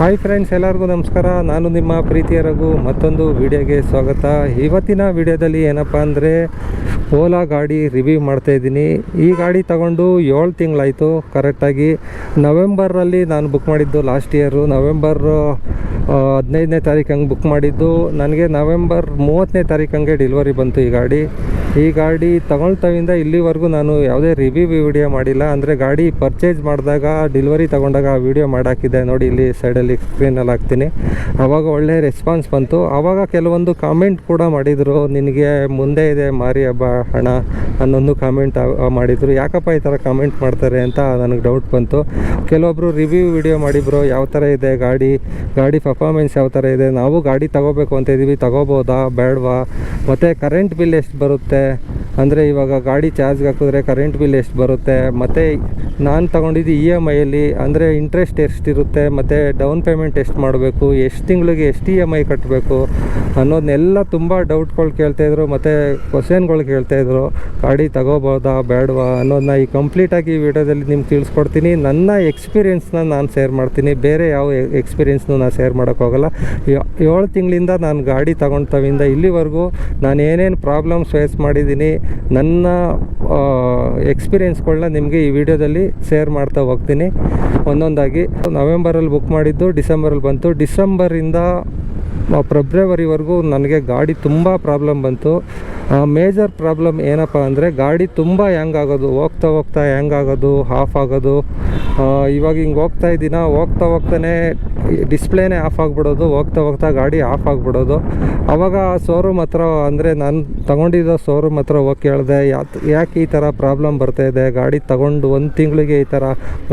Hi friends ಎಲ್ಲರಿಗೂ ನಮಸ್ಕಾರ. ನಾನು ನಿಮ್ಮ ಪ್ರೀತಿಯ ರಘು. ಮತ್ತೊಂದು ವಿಡಿಯೋಗೆ ಸ್ವಾಗತ. ಇವತ್ತಿನ ವಿಡಿಯೋದಲ್ಲಿ ಏನಪ್ಪ ಅಂದರೆ ಓಲಾ ಗಾಡಿ ರಿವ್ಯೂ ಮಾಡ್ತಾ ಇದ್ದೀನಿ. ಈ ಗಾಡಿ ತಗೊಂಡು ಏಳು ತಿಂಗಳಾಯಿತು. ಕರೆಕ್ಟಾಗಿ ನವೆಂಬರಲ್ಲಿ ನಾನು ಬುಕ್ ಮಾಡಿದ್ದು ಲಾಸ್ಟ್ ಇಯರು ನವೆಂಬರ್ ಹದಿನೈದನೇ ತಾರೀಕು ಹಂಗೆ ಬುಕ್ ಮಾಡಿದ್ದು. ನನಗೆ ನವೆಂಬರ್ ಮೂವತ್ತನೇ ತಾರೀಕು ಹಂಗೆ ಡೆಲಿವರಿ ಬಂತು ಈ ಗಾಡಿ. ಈ ಗಾಡಿ ತಗೊಳ್ತವಿಂದ ಇಲ್ಲಿವರೆಗೂ ನಾನು ಯಾವುದೇ ರಿವ್ಯೂ ವಿಡಿಯೋ ಮಾಡಿಲ್ಲ. ಅಂದರೆ ಗಾಡಿ ಪರ್ಚೇಸ್ ಮಾಡಿದಾಗ ಡೆಲಿವರಿ ತಗೊಂಡಾಗ ವಿಡಿಯೋ ಮಾಡಾಕಿದ್ದೆ. ನೋಡಿ ಇಲ್ಲಿ ಸೈಡಲ್ಲಿ ಸ್ಕ್ರೀನಲ್ಲಿ ಹಾಕ್ತೀನಿ. ಆವಾಗ ಒಳ್ಳೆ ರೆಸ್ಪಾನ್ಸ್ ಬಂತು. ಆವಾಗ ಕೆಲವೊಂದು ಕಾಮೆಂಟ್ ಕೂಡ ಮಾಡಿದರು. ನಿನಗೆ ಮುಂದೆ ಇದೆ ಮಾರಿ ಹಬ್ಬ, ಹಣ ಅನ್ನೊಂದು ಕಾಮೆಂಟ್ ಮಾಡಿದರು. ಯಾಕಪ್ಪ ಈ ಥರ ಕಾಮೆಂಟ್ ಮಾಡ್ತಾರೆ ಅಂತ ನನಗೆ ಡೌಟ್ ಬಂತು. ಕೆಲವೊಬ್ಬರು ರಿವ್ಯೂ ವಿಡಿಯೋ ಮಾಡಿ ಬ್ರೋ ಯಾವ ಥರ ಇದೆ ಗಾಡಿ ಗಾಡಿ ಪರ್ಫಾರ್ಮೆನ್ಸ್ ಯಾವ ಥರ ಇದೆ? ನಾವು ಗಾಡಿ ತಗೋಬೇಕು ಅಂತ ಇದ್ದೀವಿ ತಗೋಬೋದಾ? ಬೇಡವಾ? ಮತ್ತು ಕರೆಂಟ್ ಬಿಲ್ ಎಷ್ಟು ಬರುತ್ತೆ? ಅಂದರೆ ಇವಾಗ ಗಾಡಿ ಚಾರ್ಜ್ಗೆ ಹಾಕಿದ್ರೆ ಕರೆಂಟ್ ಬಿಲ್ ಎಷ್ಟು ಬರುತ್ತೆ? ಮತ್ತು ನಾನು ತಗೊಂಡಿದ್ದು ಇ ಎಂ ಐಯಲ್ಲಿ ಅಂದರೆ ಇಂಟ್ರೆಸ್ಟ್ ಎಷ್ಟಿರುತ್ತೆ? ಮತ್ತು ಡೌನ್ ಪೇಮೆಂಟ್ ಎಷ್ಟು ಮಾಡಬೇಕು? ಎಷ್ಟು ತಿಂಗಳಿಗೆ ಎಷ್ಟು ಇ ಎಂ ಐ ಕಟ್ಟಬೇಕು ಅನ್ನೋದನ್ನೆಲ್ಲ ತುಂಬ ಡೌಟ್ಗಳು ಕೇಳ್ತಾಯಿದ್ರು ಮತ್ತು ಕ್ವಶನ್ಗಳು ಕೇಳ್ತಾಯಿದ್ರು ಗಾಡಿ ತಗೋಬೋದಾ, ಬೇಡವಾ ಅನ್ನೋದನ್ನ ಈ ಕಂಪ್ಲೀಟಾಗಿ ಈ ವಿಡಿಯೋದಲ್ಲಿ ನಿಮ್ಗೆ ತಿಳಿಸ್ಕೊಡ್ತೀನಿ. ನನ್ನ ಎಕ್ಸ್ಪೀರಿಯೆನ್ಸ್ನ ನಾನು ಶೇರ್ ಮಾಡ್ತೀನಿ. ಬೇರೆ ಯಾವ ಎಕ್ಸ್ಪೀರಿಯೆನ್ಸ್ನು ನಾನು ಶೇರ್ ಮಾಡೋಕ್ಕೋಗಲ್ಲ ಏಳು ತಿಂಗಳಿಂದ ನಾನು ಗಾಡಿ ತಗೊಂಡ್ತವಿಂದ ಇಲ್ಲಿವರೆಗೂ ನಾನು ಏನೇನು ಪ್ರಾಬ್ಲಮ್ಸ್ ಫೇಸ್ ಮಾಡಿದ್ದೀನಿ ನನ್ನ ಎಕ್ಸ್ಪೀರಿಯೆನ್ಸ್ಗಳನ್ನ ನಿಮಗೆ ಈ ವಿಡಿಯೋದಲ್ಲಿ ಶೇರ್ ಮಾಡ್ತಾ ಹೋಗ್ತೀನಿ. ಒಂದೊಂದಾಗಿ ನವೆಂಬರಲ್ಲಿ ಬುಕ್ ಮಾಡಿದ್ದು ಡಿಸೆಂಬರಲ್ಲಿ ಬಂತು. ಡಿಸೆಂಬರಿಂದ ಫೆಬ್ರವರಿವರೆಗೂ ನನಗೆ ಗಾಡಿ ತುಂಬ ಪ್ರಾಬ್ಲಮ್ ಬಂತು. ಮೇಜರ್ ಪ್ರಾಬ್ಲಮ್ ಏನಪ್ಪ ಅಂದರೆ ಗಾಡಿ ತುಂಬ ಹ್ಯಾಂಗ್ ಆಗೋದು ಹೋಗ್ತಾ ಹೋಗ್ತಾ ಹ್ಯಾಂಗ್ ಆಗೋದು ಆಫ್ ಆಗೋದು. ಆ, ಇವಾಗ ಹಿಂಗೆ ಹೋಗ್ತಾ ಇದ್ದೀನ ಹೋಗ್ತಾ ಹೋಗ್ತಾನೆ ಡಿಸ್ಪ್ಲೇನೇ ಆಫ್ ಆಗಿಬಿಡೋದು ಹೋಗ್ತಾ ಹೋಗ್ತಾ ಗಾಡಿ ಆಫ್ ಆಗಿಬಿಡೋದು. ಅವಾಗ ಶೋರೂಮ್ ಹತ್ರ ಅಂದರೆ ನಾನು ತಗೊಂಡಿದ್ದ ಶೋರೂಮ್ ಹತ್ರ ಹೋಗಿ ಕೇಳಿದೆ ಯಾಕೆ ಈ ಥರ ಪ್ರಾಬ್ಲಮ್ ಬರ್ತಾಯಿದೆ ಗಾಡಿ ತಗೊಂಡು ಒಂದು ತಿಂಗಳಿಗೆ ಈ ಥರ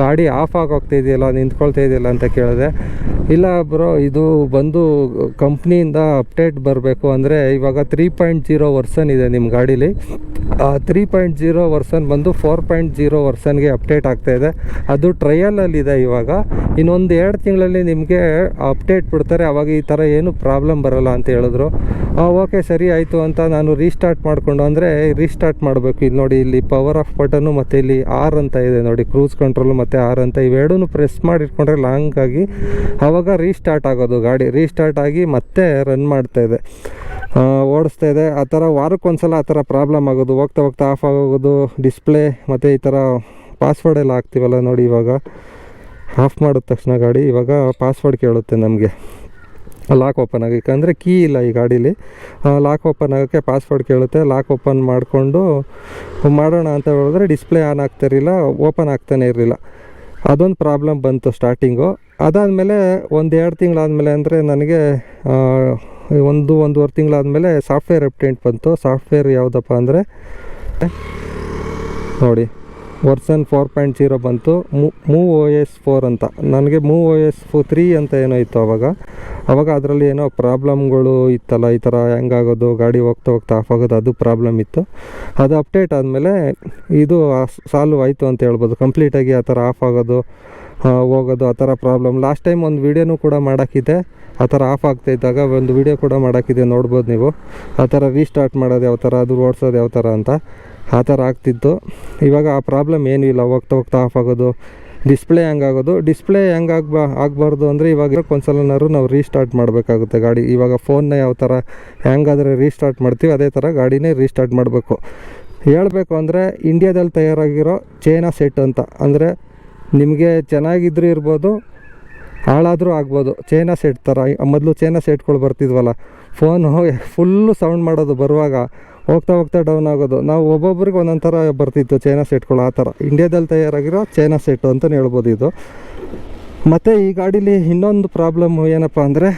ಗಾಡಿ ಆಫ್ ಆಗಿ ಹೋಗ್ತಿದೆಯಲ್ಲ ನಿಂತ್ಕೊಳ್ತಾ ಇದೆಯಲ್ಲ ಅಂತ ಕೇಳಿದೆ. ಇಲ್ಲ ಬ್ರೋ ಇದು ಬಂದು ಕಂಪ್ನಿಯಿಂದ ಅಪ್ಡೇಟ್ ಬರಬೇಕು ಅಂದರೆ ಇವಾಗ ತ್ರೀ ಪಾಯಿಂಟ್ ಜೀರೋ ವರ್ಷನ್ ಇದೆ ನಿಮ್ಮ ಗಾಡೀಲಿ. ತ್ರೀ ಪಾಯಿಂಟ್ ಜೀರೋ ವರ್ಷನ್ ಬಂದು ಫೋರ್ ಪಾಯಿಂಟ್ ಜೀರೋ ವರ್ಷನ್ಗೆ ಅಪ್ಡೇಟ್ ಆಗ್ತಾ ಇದೆ. ಅದು ಟ್ರಯಲಲ್ಲಿದೆ ಇವಾಗ. ಇನ್ನೊಂದು ಎರಡು ತಿಂಗಳಲ್ಲಿ ನಿಮಗೆ ಅಪ್ಡೇಟ್ ಬಿಡ್ತಾರೆ. ಅವಾಗ ಈ ಥರ ಏನು ಪ್ರಾಬ್ಲಮ್ ಬರಲ್ಲ ಅಂತ ಹೇಳಿದ್ರು. ಓಕೆ ಸರಿ ಆಯಿತು ಅಂತ ನಾನು ರೀಸ್ಟಾರ್ಟ್ ಮಾಡಿಕೊಂಡು ಅಂದರೆ ರೀಸ್ಟಾರ್ಟ್ ಮಾಡಬೇಕು. ಇಲ್ಲಿ ನೋಡಿ ಇಲ್ಲಿ ಪವರ್ ಆಫ್ ಬಟನ್ನು ಮತ್ತು ಇಲ್ಲಿ ಆರ್ ಅಂತ ಇದೆ ನೋಡಿ. ಕ್ರೂಸ್ ಕಂಟ್ರೋಲು ಮತ್ತು ಆರ್ ಅಂತ ಇವೆರಡೂ ಪ್ರೆಸ್ ಮಾಡಿಟ್ಕೊಂಡ್ರೆ ಲಾಂಗ್ ಆಗಿ ಆವಾಗ ರೀಸ್ಟಾರ್ಟ್ ಆಗೋದು ಗಾಡಿ. ರೀಸ್ಟಾರ್ಟ್ ಆಗಿ ಮತ್ತೆ ರನ್ ಮಾಡ್ತಾ ಇದೆ. ಓಡಿಸ್ತಾ ಇದೆ. ಆ ಥರ ವಾರಕ್ಕೊಂದ್ಸಲ ಆ ಥರ ಪ್ರಾಬ್ಲಮ್ ಆಗೋದು, ಹೋಗ್ತಾ ಹೋಗ್ತಾ ಆಫ್ ಆಗೋದು ಡಿಸ್ಪ್ಲೇ ಮತ್ತು ಈ ಥರ ಪಾಸ್ವರ್ಡ್ ಎಲ್ಲ ಹಾಕ್ತೀವಲ್ಲ ನೋಡಿ ಇವಾಗ. ಆಫ್ ಮಾಡಿದ ತಕ್ಷಣ ಗಾಡಿ, ಇವಾಗ ಪಾಸ್ವರ್ಡ್ ಕೇಳುತ್ತೆ ನಮಗೆ. ಲಾಕ್ ಓಪನ್ ಆಗಕ್ಕೆ. ಅಂದರೆ ಕೀ ಇಲ್ಲ ಈ ಗಾಡೀಲಿ. ಲಾಕ್ ಓಪನ್ ಆಗೋಕ್ಕೆ ಪಾಸ್ವರ್ಡ್ ಕೇಳುತ್ತೆ. ಲಾಕ್ ಓಪನ್ ಮಾಡಿಕೊಂಡು, ಮಾಡೋಣ ಅಂತ ಹೇಳಿದ್ರೆ ಡಿಸ್ಪ್ಲೇ ಆನ್ ಆಗ್ತಾ ಇರಲಿಲ್ಲ ಓಪನ್ ಆಗ್ತಾನೆ ಇರಲಿಲ್ಲ. ಅದೊಂದು ಪ್ರಾಬ್ಲಮ್ ಬಂತು ಸ್ಟಾರ್ಟಿಂಗು ಅದಾದಮೇಲೆ ಒಂದು ಎರಡು ತಿಂಗಳಾದಮೇಲೆ ಅಂದರೆ ನನಗೆ ಒಂದು, ಒಂದೂವರೆ ತಿಂಗಳಾದಮೇಲೆ ಸಾಫ್ಟ್ವೇರ್ ಅಪ್ಡೇಟ್ ಬಂತು. ಸಾಫ್ಟ್ವೇರ್ ಯಾವುದಪ್ಪ ಅಂದರೆ, ನೋಡಿ. ವರ್ಷನ್ ಫೋರ್ ಪಾಯಿಂಟ್ ಜೀರೋ ಬಂತು. ಮೂ ಓ ಎಸ್ ಫೋರ್ ಅಂತ. ನನಗೆ move O S four three ಅಂತ ಏನೋ ಇತ್ತು ಅವಾಗ. ಅವಾಗ ಅದರಲ್ಲಿ ಏನೋ ಪ್ರಾಬ್ಲಮ್ಗಳು ಇತ್ತಲ್ಲ, ಈ ಥರ ಹೆಂಗಾಗೋದು, ಗಾಡಿ ಹೋಗ್ತಾ ಹೋಗ್ತಾ ಆಫ್ ಆಗೋದು, ಅದು ಪ್ರಾಬ್ಲಮ್ ಇತ್ತು. ಅದು ಅಪ್ಡೇಟ್ ಆದಮೇಲೆ ಇದು ಸಾಲ್ವ್ ಆಯಿತು ಅಂತ ಹೇಳ್ಬೋದು. ಕಂಪ್ಲೀಟಾಗಿ ಆ ಥರ ಆಫ್ ಆಗೋದು ಹೋಗೋದು, ಆ ಥರ ಪ್ರಾಬ್ಲಮ್. ಲಾಸ್ಟ್ ಟೈಮ್ ಒಂದು ವೀಡಿಯೋನೂ ಕೂಡ ಮಾಡೋಕ್ಕಿದೆ ಆ ಥರ ಆಫ್ ಆಗ್ತಾ ಇದ್ದಾಗ ಒಂದು ವೀಡಿಯೋ ಕೂಡ ಮಾಡೋಕ್ಕಿದೆ ನೋಡ್ಬೋದು ನೀವು. ಆ ಥರ ರೀಸ್ಟಾರ್ಟ್ ಮಾಡೋದು ಯಾವ ಥರ, ಅದು ಓಡಿಸೋದು ಯಾವ ಥರ ಅಂತ. ಆ ಥರ ಆಗ್ತಿತ್ತು. ಇವಾಗ ಆ ಪ್ರಾಬ್ಲಮ್ ಏನೂ ಇಲ್ಲ. ಹೋಗ್ತಾ ಹೋಗ್ತಾ ಆಫ್ ಆಗೋದು ಡಿಸ್ಪ್ಲೇ ಆಗೋದು. ಡಿಸ್ಪ್ಲೇ ಹೆಂಗೆ ಆಗ್ಬಾ, ಆಗಬಾರ್ದು ಅಂದರೆ ಇವಾಗ ಒಂದ್ಸಲನಾದ್ರು ನಾವು ರೀಸ್ಟಾರ್ಟ್ ಮಾಡಬೇಕಾಗುತ್ತೆ ಗಾಡಿ. ಇವಾಗ ಫೋನ್ನ ಯಾವ ಥರ ಹೆಂಗಾದರೆ ರೀಸ್ಟಾರ್ಟ್ ಮಾಡ್ತೀವಿ ಅದೇ ಥರ ಗಾಡಿನೇ ರೀಸ್ಟಾರ್ಟ್ ಮಾಡಬೇಕು. ಹೇಳಬೇಕು ಅಂದರೆ ಇಂಡಿಯಾದಲ್ಲಿ ತಯಾರಾಗಿರೋ ಚೈನಾ ಸೆಟ್ ಅಂತ. ಅಂದರೆ ನಿಮಗೆ ಚೆನ್ನಾಗಿದ್ರೂ ಇರ್ಬೋದು, ಹಾಳಾದರೂ ಆಗ್ಬೋದು. ಚೈನಾ ಸೆಟ್ ಥರ ಮೊದಲು ಚೈನಾ ಸೆಟ್ಗಳು ಬರ್ತಿದ್ವಲ್ಲ. ಫೋನು ಫುಲ್ಲು ಸೌಂಡ್ ಮಾಡೋದು ಬರುವಾಗ ಹೋಗ್ತಾ ಹೋಗ್ತಾ ಡೌನ್ ಆಗೋದು. ನಾವು ಒಬ್ಬೊಬ್ರಿಗೆ ಒಂದೊಂದು ಥರ ಬರ್ತಿತ್ತು, ಚೈನಾ ಸೆಟ್ಗಳು ಆ ಥರ. ಇಂಡಿಯಾದಲ್ಲಿ ತಯಾರಾಗಿರೋ ಚೈನಾ ಸೆಟ್ಟು ಅಂತಲೇ ಹೇಳ್ಬೋದು ಇದು. ಮತ್ತು ಈ ಗಾಡೀಲಿ ಇನ್ನೊಂದು ಪ್ರಾಬ್ಲಮ್ ಏನಪ್ಪ ಅಂದರೆ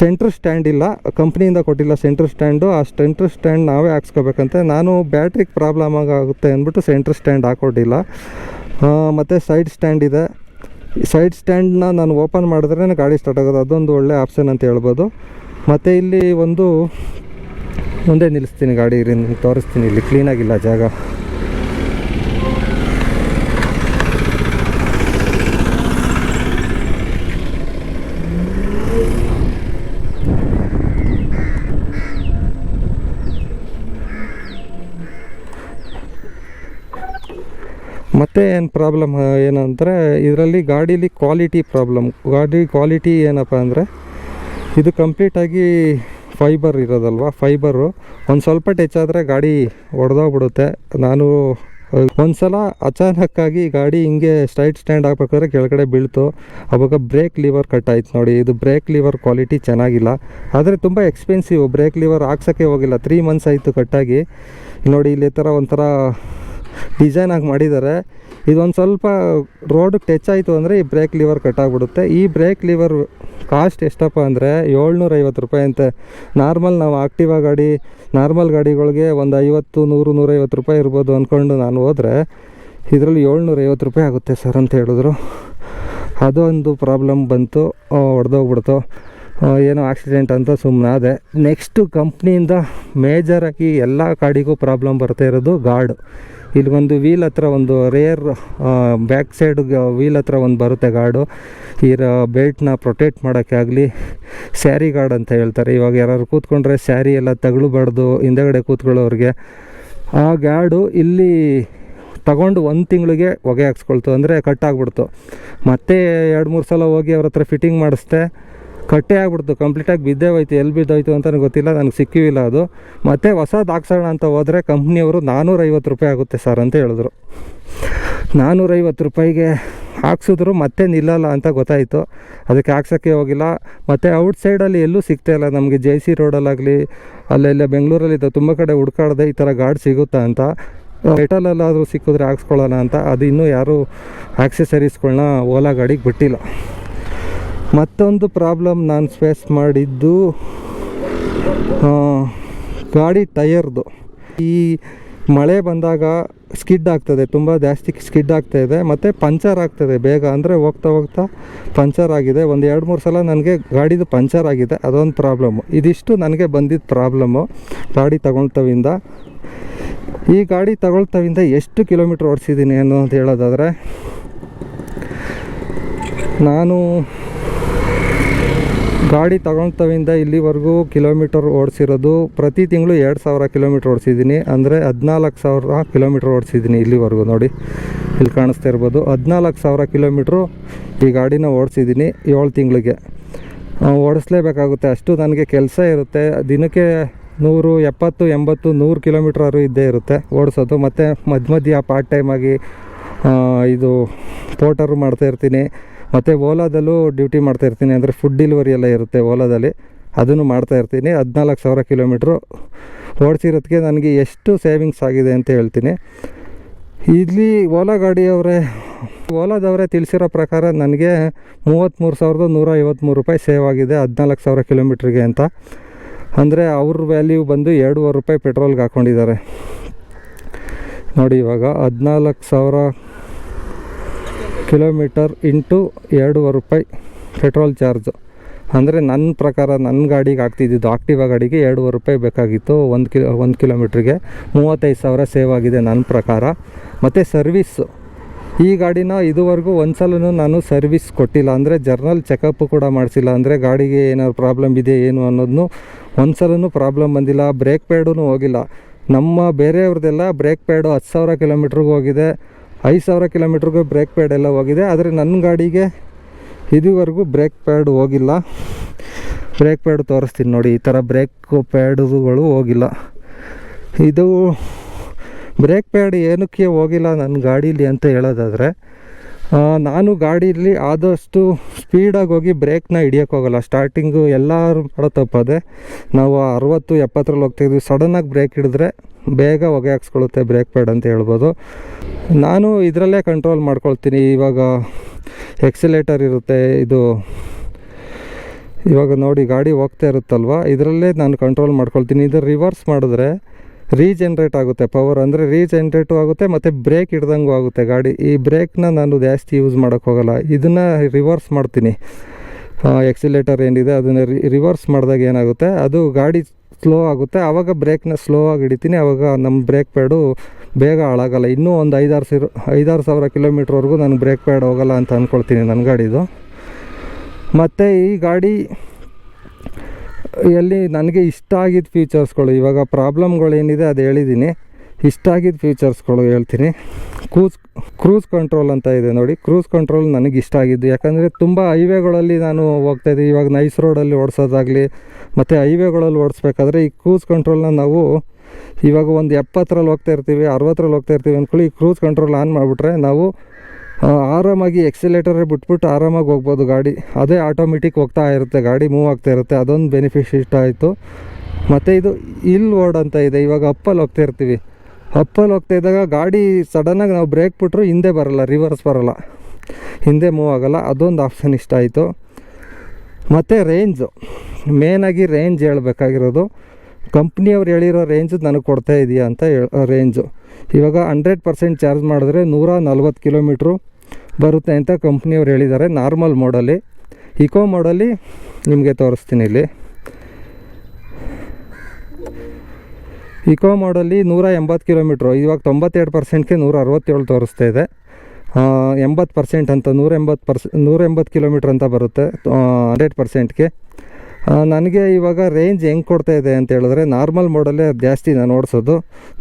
ಸೆಂಟ್ರ್ ಸ್ಟ್ಯಾಂಡ್ ಇಲ್ಲ. ಕಂಪ್ನಿಯಿಂದ ಕೊಟ್ಟಿಲ್ಲ ಸೆಂಟ್ರ್ ಸ್ಟ್ಯಾಂಡು ಆ ಸೆಂಟ್ರ್ ಸ್ಟ್ಯಾಂಡ್ ನಾವೇ ಹಾಕ್ಸ್ಕೋಬೇಕಂತೆ. ನಾನು ಬ್ಯಾಟ್ರಿಗೆ ಪ್ರಾಬ್ಲಮ್ ಆಗುತ್ತೆ ಅಂದ್ಬಿಟ್ಟು ಸೆಂಟ್ರ್ ಸ್ಟ್ಯಾಂಡ್ ಹಾಕೊಟ್ಟಿಲ್ಲ. ಮತ್ತು ಸೈಡ್ ಸ್ಟ್ಯಾಂಡ್ ಇದೆ. ಸೈಡ್ ಸ್ಟ್ಯಾಂಡ್ನ ನಾನು ಓಪನ್ ಮಾಡಿದ್ರೆ ಗಾಡಿ ಸ್ಟಾರ್ಟ್ ಆಗೋದು. ಅದೊಂದು ಒಳ್ಳೆ ಆಪ್ಷನ್ ಅಂತ ಹೇಳ್ಬೋದು. ಮತ್ತು ಇಲ್ಲಿ ಒಂದು ಮುಂದೆ ನಿಲ್ಲಿಸ್ತೀನಿ, ಗಾಡಿ ನಿಮ್ಗೆ ತೋರಿಸ್ತೀನಿ, ಇಲ್ಲಿ ಕ್ಲೀನಾಗಿಲ್ಲ ಜಾಗ. ಮತ್ತೆ ಏನು ಪ್ರಾಬ್ಲಮ್ ಏನಂದರೆ ಇದರಲ್ಲಿ ಗಾಡೀಲಿ ಕ್ವಾಲಿಟಿ ಪ್ರಾಬ್ಲಮ್ ಗಾಡಿ ಕ್ವಾಲಿಟಿ ಏನಪ್ಪ ಅಂದರೆ ಇದು ಕಂಪ್ಲೀಟಾಗಿ ಫೈಬರ್ ಇರೋದಲ್ವ? ಫೈಬರು ಒಂದು ಸ್ವಲ್ಪ ಟಚ್ ಆದರೆ ಗಾಡಿ ಒಡೆದೋಗ್ಬಿಡುತ್ತೆ. ನಾನು ಒಂದು ಸಲ ಅಚಾನಕ್ಕಾಗಿ ಗಾಡಿ ಹಿಂಗೆ ಸ್ಟ್ರೈಟ್ ಸ್ಟ್ಯಾಂಡ್ ಹಾಕ್ಬೇಕಾದ್ರೆ ಕೆಳಗಡೆ ಬೀಳ್ತು. ಅವಾಗ ಬ್ರೇಕ್ ಲಿವರ್ ಕಟ್ ಆಯ್ತು ನೋಡಿ. ಇದು ಬ್ರೇಕ್ ಲಿವರ್ ಕ್ವಾಲಿಟಿ ಚೆನ್ನಾಗಿಲ್ಲ. ಆದರೆ ತುಂಬ ಎಕ್ಸ್ಪೆನ್ಸಿವ್ ಬ್ರೇಕ್ ಲಿವರ್ ಹಾಕ್ಸೋಕ್ಕೆ ಹೋಗಿಲ್ಲ. ತ್ರೀ ಮಂತ್ಸ್ ಆಯಿತು ಕಟ್ಟಾಗಿ ನೋಡಿ ಇಲ್ಲಿ ಥರ ಒಂಥರ ಡಿಸೈನ್ ಆಗಿ ಮಾಡಿದ್ದಾರೆ. ಇದೊಂದು ಸ್ವಲ್ಪ ರೋಡ್ ಟಚ್ ಆಯಿತು ಅಂದರೆ ಈ ಬ್ರೇಕ್ ಲಿವರ್ ಕಟ್ಟಾಗ್ಬಿಡುತ್ತೆ ಈ ಬ್ರೇಕ್ ಲಿವರ್ ಕಾಸ್ಟ್ ಎಷ್ಟಪ್ಪ ಅಂದರೆ ಏಳ್ನೂರ ಐವತ್ತು ರೂಪಾಯಿ ಅಂತೆ. ನಾರ್ಮಲ್ ನಾವು ಆಕ್ಟಿವಾ ಗಾಡಿ ನಾರ್ಮಲ್ ಗಾಡಿಗಳಿಗೆ ಒಂದು ಐವತ್ತು, ನೂರು, ನೂರೈವತ್ತು ರೂಪಾಯಿ ಇರ್ಬೋದು ಅಂದ್ಕೊಂಡು ನಾನು ಹೋದರೆ ಇದರಲ್ಲಿ ಏಳ್ನೂರ ಐವತ್ತು ರೂಪಾಯಿ ಆಗುತ್ತೆ ಸರ್ ಅಂತ ಹೇಳಿದ್ರು. ಅದೊಂದು ಪ್ರಾಬ್ಲಮ್ ಬಂತು ಹೊಡೆದೋಗ್ಬಿಡ್ತು ಏನೋ ಆಕ್ಸಿಡೆಂಟ್ ಅಂತ ಸುಮ್ಮನಾದೆ ನೆಕ್ಸ್ಟು ಕಂಪ್ನಿಯಿಂದ ಮೇಜರಾಗಿ ಎಲ್ಲ ಗಾಡಿಗೂ ಪ್ರಾಬ್ಲಮ್ ಬರ್ತಾ ಇರೋದು ಗಾರ್ಡ್. ಇಲ್ಲಿ ಒಂದು ವೀಲ್ ಹತ್ರ ಒಂದು ರೇರ್ ಬ್ಯಾಕ್ ಸೈಡ್ ವೀಲ್ ಹತ್ರ ಒಂದು ಬರುತ್ತೆ ಗಾರ್ಡು. ಈ ಬೆಲ್ಟ್ನ ಪ್ರೊಟೆಕ್ಟ್ ಮಾಡೋಕ್ಕೆ ಆಗಲಿ. ಸ್ಯಾರಿ ಗಾರ್ಡ್ ಅಂತ ಹೇಳ್ತಾರೆ. ಇವಾಗ ಯಾರು ಕೂತ್ಕೊಂಡ್ರೆ ಸ್ಯಾರಿ ಎಲ್ಲ ತಗಲಬಾರ್ದು ಹಿಂದೆಗಡೆ ಕೂತ್ಕೊಳ್ಳೋರಿಗೆ. ಆ ಗಾರ್ಡು ಇಲ್ಲಿ ತಗೊಂಡು ಒಂದು ತಿಂಗಳಿಗೆ ಹೊಗೆ ಹಾಕ್ಸ್ಕೊಳ್ತು. ಅಂದರೆ ಕಟ್ ಆಗ್ಬಿಡ್ತು. ಮತ್ತೆ ಎರಡು ಮೂರು ಸಲ ಹೋಗಿ ಅವ್ರ ಹತ್ರ ಫಿಟ್ಟಿಂಗ್ ಮಾಡಿಸ್ದೆ. ಕಟ್ಟೆ ಆಗ್ಬಿಡ್ತು ಕಂಪ್ಲೀಟಾಗಿ ಬಿದ್ದೇ ಹೋಯ್ತು, ಎಲ್ಲಿ ಬಿದ್ದೋಯ್ತು ಅಂತ ಗೊತ್ತಿಲ್ಲ, ನನಗೆ ಸಿಕ್ಕಿವಿಲ್ಲ ಅದು. ಮತ್ತು ಹೊಸದು ಹಾಕ್ಸೋಣ ಅಂತ ಹೋದರೆ ಕಂಪ್ನಿಯವರು ನಾನ್ನೂರೈವತ್ತು ರೂಪಾಯಿ ಆಗುತ್ತೆ ಸರ್ ಅಂತ ಹೇಳಿದ್ರು. ನಾನ್ನೂರೈವತ್ತು ರೂಪಾಯಿಗೆ ಹಾಕ್ಸಿದ್ರು, ಮತ್ತೆ ನಿಲ್ಲಲ್ಲ ಅಂತ ಗೊತ್ತಾಯಿತು. ಅದಕ್ಕೆ ಹಾಕ್ಸೋಕ್ಕೆ ಹೋಗಿಲ್ಲ. ಮತ್ತು ಔಟ್ ಸೈಡಲ್ಲಿ ಎಲ್ಲೂ ಸಿಗ್ತಾ ಇಲ್ಲ. ನಮಗೆ ಜೆ ಸಿ ರೋಡಲ್ಲಾಗಲಿ ಅಲ್ಲೆಲ್ಲ ಬೆಂಗಳೂರಲ್ಲಿ ತುಂಬ ಕಡೆ ಹುಡ್ಕಾಡ್ದೆ ಈ ಥರ ಗಾಡಿ ಸಿಗುತ್ತಾ ಅಂತ. ಮೆಟಲಲ್ಲಾದರೂ ಸಿಕ್ಕಿದ್ರೆ ಹಾಕ್ಸ್ಕೊಳ್ಳೋಣ ಅಂತ. ಅದು ಇನ್ನೂ ಯಾರೂ ಆಕ್ಸೆಸರೀಸ್ಗಳನ್ನ ಓಲಾ ಗಾಡಿಗೆ ಬಿಟ್ಟಿಲ್ಲ. ಮತ್ತೊಂದು ಪ್ರಾಬ್ಲಮ್ ನಾನು ಫೇಸ್ ಮಾಡಿದ್ದು ಗಾಡಿ ಟಯರ್ದು ಈ ಮಳೆ ಬಂದಾಗ ಸ್ಕಿಡ್ ಆಗ್ತದೆ, ತುಂಬ ಜಾಸ್ತಿ ಸ್ಕಿಡ್ ಆಗ್ತಾ ಇದೆ, ಮತ್ತು ಪಂಚರ್ ಆಗ್ತದೆ ಬೇಗ. ಅಂದರೆ ಹೋಗ್ತಾ ಹೋಗ್ತಾ ಪಂಚರ್ ಆಗಿದೆ. ಒಂದು ಎರಡು ಮೂರು ಸಲ ನನಗೆ ಗಾಡಿದು ಪಂಚರ್ ಆಗಿದೆ, ಅದೊಂದು ಪ್ರಾಬ್ಲಮ್ಮು ಇದಿಷ್ಟು ನನಗೆ ಬಂದಿದ್ದ ಪ್ರಾಬ್ಲಮ್ಮು ಗಾಡಿ ತಗೊಳ್ತವಿಂದ. ಈ ಗಾಡಿ ತಗೊಳ್ತವಿಂದ ಎಷ್ಟು ಕಿಲೋಮೀಟ್ರ್ ಓಡಿಸಿದ್ದೀನಿ ಅಂತ ಹೇಳೋದಾದರೆ, ನಾನು ಗಾಡಿ ತಗೊಳ್ತವಿಂದ ಇಲ್ಲಿವರೆಗೂ ಕಿಲೋಮೀಟರ್ ಓಡಿಸಿರೋದು ಪ್ರತಿ ತಿಂಗಳು ಎರಡು ಸಾವಿರ ಕಿಲೋಮೀಟ್ರ್ ಓಡಿಸಿದ್ದೀನಿ. ಅಂದರೆ ಹದಿನಾಲ್ಕು ಸಾವಿರ ಕಿಲೋಮೀಟ್ರ್ ಓಡಿಸಿದ್ದೀನಿ ಇಲ್ಲಿವರೆಗೂ ನೋಡಿ. ಇಲ್ಲಿ ಕಾಣಿಸ್ತಾ ಇರ್ಬೋದು. ಹದಿನಾಲ್ಕು ಸಾವಿರ ಕಿಲೋಮೀಟ್ರು ಈ ಗಾಡಿನ ಓಡಿಸಿದ್ದೀನಿ ಏಳು ತಿಂಗಳಿಗೆ. ಓಡಿಸ್ಲೇಬೇಕಾಗುತ್ತೆ. ಅಷ್ಟು ನನಗೆ ಕೆಲಸ ಇರುತ್ತೆ. ದಿನಕ್ಕೆ ನೂರು, ಎಪ್ಪತ್ತು, ಎಂಬತ್ತು, ನೂರು ಕಿಲೋಮೀಟ್ರಾರು ಇದ್ದೇ ಇರುತ್ತೆ ಓಡಿಸೋದು. ಮತ್ತು ಮಧ್ಯ ಮಧ್ಯ ಪಾರ್ಟ್ ಟೈಮಾಗಿ ಇದು ಪೋಟರು ಮಾಡ್ತಾ ಇರ್ತೀನಿ. ಮತ್ತು ಓಲಾದಲ್ಲೂ ಡ್ಯೂಟಿ ಮಾಡ್ತಾ ಇರ್ತೀನಿ ಅಂದರೆ ಫುಡ್ ಡೆಲಿವರಿ ಎಲ್ಲ ಇರುತ್ತೆ ಓಲಾದಲ್ಲಿ. ಅದನ್ನು ಮಾಡ್ತಾ ಇರ್ತೀನಿ. ಹದಿನಾಲ್ಕು ಸಾವಿರ ಕಿಲೋಮೀಟ್ರು ಓಡಿಸಿರೋದಕ್ಕೆ ನನಗೆ ಎಷ್ಟು ಸೇವಿಂಗ್ಸ್ ಆಗಿದೆ ಅಂತ ಹೇಳ್ತೀನಿ. ಇಲ್ಲಿ ಓಲಾ ಗಾಡಿಯವರೇ, ಓಲಾದವರೇ ತಿಳಿಸಿರೋ ಪ್ರಕಾರ ನನಗೆ ಮೂವತ್ತ್ಮೂರು ಸಾವಿರದ ನೂರ ಐವತ್ತ್ಮೂರು ರೂಪಾಯಿ ಸೇವ್ ಆಗಿದೆ ಹದಿನಾಲ್ಕು ಸಾವಿರ ಕಿಲೋಮೀಟ್ರಿಗೆ ಅಂತ. ಅಂದರೆ ಅವ್ರ ವ್ಯಾಲ್ಯೂ ಬಂದು ಎರಡೂವರೆ ರೂಪಾಯಿ ಪೆಟ್ರೋಲ್ಗೆ ಹಾಕ್ಕೊಂಡಿದ್ದಾರೆ ನೋಡಿ ಇವಾಗ ಹದಿನಾಲ್ಕು ಸಾವಿರ ಕಿಲೋಮೀಟರ್ ಇಂಟು ಎರಡೂವರೆ ರೂಪಾಯಿ ಪೆಟ್ರೋಲ್ ಚಾರ್ಜು. ಅಂದರೆ ನನ್ನ ಪ್ರಕಾರ ನನ್ನ ಗಾಡಿಗೆ ಆಗ್ತಿದ್ದಿದ್ದು ಆಕ್ಟಿವಾ ಗಾಡಿಗೆ ಎರಡೂವರೆ ರೂಪಾಯಿ ಬೇಕಾಗಿತ್ತು. ಒಂದು ಕಿಲೋ, ಒಂದು ಕಿಲೋಮೀಟ್ರಿಗೆ ಮೂವತ್ತೈದು ಸಾವಿರ ಸೇವ್ ಆಗಿದೆ ನನ್ನ ಪ್ರಕಾರ. ಮತ್ತು ಸರ್ವಿಸ್ಸು ಈ ಗಾಡಿನ ಇದುವರೆಗೂ ಒಂದು ಸಲನೂ ನಾನು ಸರ್ವಿಸ್ ಕೊಟ್ಟಿಲ್ಲ. ಅಂದರೆ ಜರ್ನಲ್ ಚೆಕಪ್ಪು ಕೂಡ ಮಾಡಿಸಿಲ್ಲ. ಅಂದರೆ ಗಾಡಿಗೆ ಏನಾದ್ರು ಪ್ರಾಬ್ಲಮ್ ಇದೆ ಏನು ಅನ್ನೋದನ್ನು ಒಂದು ಸಲನೂ ಪ್ರಾಬ್ಲಮ್ ಬಂದಿಲ್ಲ. ಬ್ರೇಕ್ ಪ್ಯಾಡೂ ಹೋಗಿಲ್ಲ. ನಮ್ಮ ಬೇರೆಯವ್ರದ್ದೆಲ್ಲ ಬ್ರೇಕ್ ಪ್ಯಾಡು ಹತ್ತು ಸಾವಿರ ಕಿಲೋಮೀಟ್ರಿಗೆ ಹೋಗಿದೆ. ಐದು ಸಾವಿರ ಕಿಲೋಮೀಟ್ರಿಗೂ ಬ್ರೇಕ್ ಪ್ಯಾಡ್ ಎಲ್ಲ ಹೋಗಿದೆ. ಆದರೆ ನನ್ನ ಗಾಡಿಗೆ ಇದುವರೆಗೂ ಬ್ರೇಕ್ ಪ್ಯಾಡ್ ಹೋಗಿಲ್ಲ. ಬ್ರೇಕ್ ಪ್ಯಾಡ್ ತೋರಿಸ್ತೀನಿ ನೋಡಿ, ಈ ಥರ ಬ್ರೇಕ್ ಪ್ಯಾಡುಗಳು ಹೋಗಿಲ್ಲ. ಇದು ಬ್ರೇಕ್ ಪ್ಯಾಡ್ ಏನಕ್ಕೆ ಹೋಗಿಲ್ಲ ನನ್ನ ಗಾಡೀಲಿ ಅಂತ ಹೇಳೋದಾದರೆ ನಾನು ಗಾಡೀಲಿ ಆದಷ್ಟು ಸ್ಪೀಡಾಗಿ ಹೋಗಿ ಬ್ರೇಕ್ನ ಹಿಡಿಯೋಕೆ ಹೋಗಲ್ಲ. ಸ್ಟಾರ್ಟಿಂಗು ಎಲ್ಲರೂ ಮಾಡೋ ತಪ್ಪದೆ ನಾವು ಅರವತ್ತು, ಎಪ್ಪತ್ತರಲ್ಲಿ ಹೋಗ್ತಾಯಿದ್ವಿ ಸಡನ್ನಾಗಿ ಬ್ರೇಕ್ ಹಿಡಿದ್ರೆ ಬೇಗ ಹೊಗೆ ಹಾಕ್ಸ್ಕೊಳ್ಳುತ್ತೆ, ಬ್ರೇಕ್ ಪ್ಯಾಡ್ ಅಂತ ಹೇಳ್ಬೋದು. ನಾನು ಇದರಲ್ಲೇ ಕಂಟ್ರೋಲ್ ಮಾಡ್ಕೊಳ್ತೀನಿ. ಇವಾಗ ಎಕ್ಸಿಲೇಟರ್ ಇರುತ್ತೆ, ಇದು ಇವಾಗ ನೋಡಿ ಗಾಡಿ ಹೋಗ್ತಾ ಇರುತ್ತಲ್ವ? ಇದರಲ್ಲೇ ನಾನು ಕಂಟ್ರೋಲ್ ಮಾಡ್ಕೊಳ್ತೀನಿ. ಇದು ರಿವರ್ಸ್ ಮಾಡಿದ್ರೆ ರೀಜನ್ರೇಟ್ ಆಗುತ್ತೆ ಪವರ್ ಅಂದರೆ ರೀಜನ್ರೇಟು ಆಗುತ್ತೆ ಮತ್ತು ಬ್ರೇಕ್ ಹಿಡ್ದಂಗೂ ಆಗುತ್ತೆ ಗಾಡಿ. ಈ ಬ್ರೇಕ್ನ ನಾನು ಜಾಸ್ತಿ ಯೂಸ್ ಮಾಡೋಕ್ಕೆ ಹೋಗಲ್ಲ. ಇದನ್ನು ರಿವರ್ಸ್ ಮಾಡ್ತೀನಿ. ಎಕ್ಸಿಲೇಟರ್ ಏನಿದೆ ಅದನ್ನು ರಿವರ್ಸ್ ಮಾಡಿದಾಗ ಏನಾಗುತ್ತೆ, ಅದು ಗಾಡಿ ಸ್ಲೋ ಆಗುತ್ತೆ. ಆವಾಗ ಬ್ರೇಕ್ನ ಸ್ಲೋ ಆಗಿ ಹಿಡಿತೀನಿ. ಆವಾಗ ನಮ್ಮ ಬ್ರೇಕ್ ಪ್ಯಾಡು ಬೇಗ ಹಾಳಾಗಲ್ಲ. ಇನ್ನೂ ಒಂದು ಐದಾರು ಸಿರು, ಐದಾರು ಸಾವಿರ ಕಿಲೋಮೀಟ್ರ್ವರೆಗೂ ನಾನು ಬ್ರೇಕ್ ಪ್ಯಾಡ್ ಹೋಗಲ್ಲ ಅಂತ ಅಂದ್ಕೊಳ್ತೀನಿ ನನ್ನ ಗಾಡಿದು. ಮತ್ತು ಈ ಗಾಡಿ ಎಲ್ಲಿ ನನಗೆ ಇಷ್ಟ ಆಗಿದ್ದ ಫೀಚರ್ಸ್ಗಳು ಇವಾಗ ಪ್ರಾಬ್ಲಮ್ಗಳೇನಿದೆ ಅದು ಹೇಳಿದ್ದೀನಿ. ಇಷ್ಟ ಆಗಿದ್ದ ಫೀಚರ್ಸ್ಗಳು ಹೇಳ್ತೀನಿ. ಕ್ರೂಸ್ ಕ್ರೂಸ್ ಕಂಟ್ರೋಲ್ ಅಂತ ಇದೆ ನೋಡಿ. ಕ್ರೂಸ್ ಕಂಟ್ರೋಲ್ ನನಗೆ ಇಷ್ಟ ಆಗಿದ್ದು. ಯಾಕಂದರೆ ತುಂಬ ಹೈವೇಗಳಲ್ಲಿ ನಾನು ಹೋಗ್ತಾಯಿದ್ದೆ ಇವಾಗ ನೈಸ್ ರೋಡಲ್ಲಿ ಓಡಿಸೋದಾಗಲಿ, ಮತ್ತು ಹೈವೇಗಳಲ್ಲಿ ಓಡಿಸ್ಬೇಕಾದ್ರೆ ಈ ಕ್ರೂಸ್ ಕಂಟ್ರೋಲ್ನ ನಾವು ಇವಾಗ ಒಂದು ಎಪ್ಪತ್ತರಲ್ಲಿ ಹೋಗ್ತಾ ಇರ್ತೀವಿ, ಅರವತ್ತರಲ್ಲಿ ಹೋಗ್ತಾ ಇರ್ತೀವಿ ಅಂದ್ಕೊಳ್ಳಿ ಈ ಕ್ರೂಸ್ ಕಂಟ್ರೋಲ್ ಆನ್ ಮಾಡಿಬಿಟ್ರೆ ನಾವು ಆರಾಮಾಗಿ ಎಕ್ಸಿಲೇಟರೇ ಬಿಟ್ಬಿಟ್ಟು ಆರಾಮಾಗಿ ಹೋಗ್ಬೋದು ಗಾಡಿ. ಅದೇ ಆಟೋಮೆಟಿಕ್ ಹೋಗ್ತಾ ಇರುತ್ತೆ, ಗಾಡಿ ಮೂವ್ ಆಗ್ತಾ ಇರುತ್ತೆ, ಅದೊಂದು ಬೆನಿಫಿಟ್ ಇಷ್ಟ ಆಯಿತು. ಮತ್ತು ಇದು ಇಲ್ ವರ್ಡ್ ಅಂತ ಇದೆ, ಇವಾಗ ಅಪ್ಪಲ್ಲಿ ಹೋಗ್ತಾ ಇರ್ತೀವಿ. ಅಪ್ಪಲ್ಲಿ ಹೋಗ್ತಾ ಇದ್ದಾಗ ಗಾಡಿ ಸಡನ್ನಾಗಿ ನಾವು ಬ್ರೇಕ್ ಬಿಟ್ಟರು ಹಿಂದೆ ಬರಲ್ಲ ರಿವರ್ಸ್ ಬರಲ್ಲ. ಹಿಂದೆ ಮೂವ್ ಆಗೋಲ್ಲ, ಅದೊಂದು ಆಪ್ಷನ್ ಇಷ್ಟ ಆಯಿತು. ಮತ್ತು ರೇಂಜು ಮೇನಾಗಿ ರೇಂಜ್ ಹೇಳ್ಬೇಕಾಗಿರೋದು. ಕಂಪ್ನಿಯವ್ರು ಹೇಳಿರೋ ರೇಂಜು ನನಗೆ ಕೊಡ್ತಾ ಇದೆಯಾ ಅಂತ ರೇಂಜು ಇವಾಗ ಹಂಡ್ರೆಡ್ ಪರ್ಸೆಂಟ್ ಚಾರ್ಜ್ ಮಾಡಿದ್ರೆ ನೂರ ನಲ್ವತ್ತು ಕಿಲೋಮೀಟ್ರು ಬರುತ್ತೆ ಅಂತ ಕಂಪ್ನಿಯವ್ರು ಹೇಳಿದ್ದಾರೆ ನಾರ್ಮಲ್ ಮೋಡಲ್ಲಿ ಇಕೋ ಮೋಡಲ್ಲಿ ನಿಮಗೆ ತೋರಿಸ್ತೀನಿ ಇಲ್ಲಿ. ಇಕೋ ಮಾಡಲ್ಲಿ ನೂರ ಎಂಬತ್ತು ಕಿಲೋಮೀಟ್ರು ಇವಾಗ ತೊಂಬತ್ತೆರಡು ಪರ್ಸೆಂಟ್ಗೆ ನೂರ ಅರವತ್ತೇಳು ತೋರಿಸ್ತಾ ಇದೆ. ಎಂಬತ್ತು ಪರ್ಸೆಂಟ್ ಅಂತ ನೂರ ಎಂಬತ್ತು ಪರ್ಸೆ ನೂರ ಎಂಬತ್ತು ಕಿಲೋಮೀಟ್ರ್ ಅಂತ ಬರುತ್ತೆ ಹಂಡ್ರೆಡ್ ಪರ್ಸೆಂಟ್ಗೆ ನನಗೆ ಇವಾಗ ರೇಂಜ್ ಹೆಂಗೆ ಕೊಡ್ತಾ ಇದೆ ಅಂತ ಹೇಳಿದ್ರೆ ನಾರ್ಮಲ್ ಮೋಡಲ್ಲೇ ಜಾಸ್ತಿ ನಾನು ಓಡಿಸೋದು.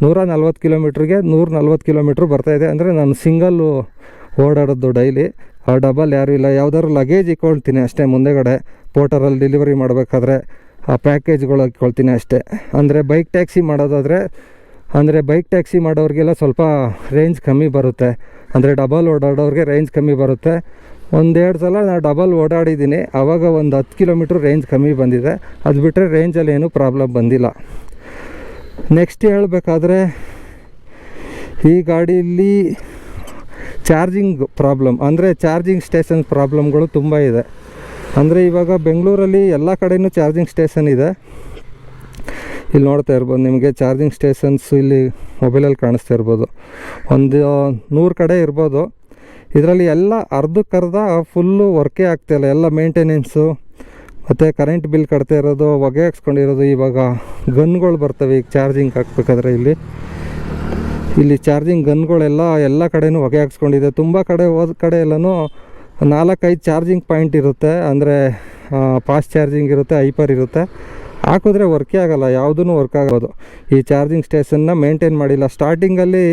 ನೂರ ನಲ್ವತ್ತು ಕಿಲೋಮೀಟ್ರಿಗೆ ನೂರ ನಲ್ವತ್ತು ಕಿಲೋಮೀಟ್ರ್ ಬರ್ತಾಯಿದೆ ಅಂದರೆ ನಾನು ಸಿಂಗಲ್ಲು ಓಡಾಡೋದು ಡೈಲಿ ಡಬಲ್ ಯಾರೂ ಇಲ್ಲ. ಯಾವ್ದಾದ್ರು ಲಗೇಜ್ ಇಕ್ಕೊಳ್ತೀನಿ ಅಷ್ಟೇ ಮುಂದೆಗಡೆ. ಪೋಟರಲ್ಲಿ ಡೆಲಿವರಿ ಮಾಡಬೇಕಾದ್ರೆ ಆ ಪ್ಯಾಕೇಜ್ಗಳು ಇಕ್ಕೊಳ್ತೀನಿ ಅಷ್ಟೇ. ಅಂದರೆ ಬೈಕ್ ಟ್ಯಾಕ್ಸಿ ಮಾಡೋದಾದರೆ, ಅಂದರೆ ಬೈಕ್ ಟ್ಯಾಕ್ಸಿ ಮಾಡೋರಿಗೆಲ್ಲ ಸ್ವಲ್ಪ ರೇಂಜ್ ಕಮ್ಮಿ ಬರುತ್ತೆ. ಅಂದರೆ ಡಬಲ್ ಓಡಾಡೋರಿಗೆ ರೇಂಜ್ ಕಮ್ಮಿ ಬರುತ್ತೆ. ಒಂದೆರಡು ಸಲ ನಾನು ಡಬಲ್ ಓಡಾಡಿದ್ದೀನಿ. ಆವಾಗ ಒಂದು ಹತ್ತು ಕಿಲೋಮೀಟ್ರ್ ರೇಂಜ್ ಕಮ್ಮಿ ಬಂದಿದೆ. ಅದು ಬಿಟ್ಟರೆ ರೇಂಜಲ್ಲಿ ಏನೂ ಪ್ರಾಬ್ಲಮ್ ಬಂದಿಲ್ಲ. ನೆಕ್ಸ್ಟ್ ಹೇಳಬೇಕಾದ್ರೆ, ಈ ಗಾಡೀಲಿ ಚಾರ್ಜಿಂಗ್ ಪ್ರಾಬ್ಲಮ್ ಅಂದರೆ ಚಾರ್ಜಿಂಗ್ ಸ್ಟೇಷನ್ ಪ್ರಾಬ್ಲಮ್ಗಳು ತುಂಬ ಇದೆ. ಅಂದರೆ ಇವಾಗ ಬೆಂಗಳೂರಲ್ಲಿ ಎಲ್ಲ ಕಡೆಯೂ ಚಾರ್ಜಿಂಗ್ ಸ್ಟೇಷನ್ ಇದೆ. ಇಲ್ಲಿ ನೋಡ್ತಾ ಇರ್ಬೋದು, ನಿಮಗೆ ಚಾರ್ಜಿಂಗ್ ಸ್ಟೇಷನ್ಸ್ ಇಲ್ಲಿ ಮೊಬೈಲಲ್ಲಿ ಕಾಣಿಸ್ತಾ ಇರ್ಬೋದು. ಒಂದು ನೂರು ಕಡೆ ಇರ್ಬೋದು. ಇದರಲ್ಲಿ ಎಲ್ಲ ಅರ್ಧಕ್ಕರ್ಧ ಫುಲ್ಲು ವರ್ಕೇ ಆಗ್ತಾಯಿಲ್ಲ ಎಲ್ಲ ಮೇಂಟೆನೆನ್ಸು ಮತ್ತು ಕರೆಂಟ್ ಬಿಲ್ ಕಟ್ತಾ ಇರೋದು, ಹೊಗೆ ಹಾಕ್ಸ್ಕೊಂಡಿರೋದು ಇವಾಗ ಗನ್ಗಳು ಬರ್ತವೆ. ಈಗ ಚಾರ್ಜಿಂಗ್ ಹಾಕ್ಬೇಕಾದ್ರೆ ಇಲ್ಲಿ. ಇಲ್ಲಿ ಚಾರ್ಜಿಂಗ್ ಗನ್ಗಳೆಲ್ಲ ಎಲ್ಲ ಕಡೆಯೂ ಹೊಗೆ ಹಾಕ್ಸ್ಕೊಂಡಿದೆ. ತುಂಬ ಕಡೆ ಹೋದ ಕಡೆ ಎಲ್ಲನೂ ನಾಲ್ಕೈದು ಚಾರ್ಜಿಂಗ್ ಪಾಯಿಂಟ್ ಇರುತ್ತೆ. ಅಂದರೆ ಫಾಸ್ಟ್ ಚಾರ್ಜಿಂಗ್ ಇರುತ್ತೆ ಹೈಪರ್ ಇರುತ್ತೆ. ಹಾಕಿದ್ರೆ ವರ್ಕೇ ಆಗೋಲ್ಲ. ಯಾವುದೂ ವರ್ಕ್ ಆಗೋದು ಈ ಚಾರ್ಜಿಂಗ್ ಸ್ಟೇಷನ್ನ ಮೇಂಟೈನ್ ಮಾಡಿಲ್ಲ. ಸ್ಟಾರ್ಟಿಂಗಲ್ಲಿ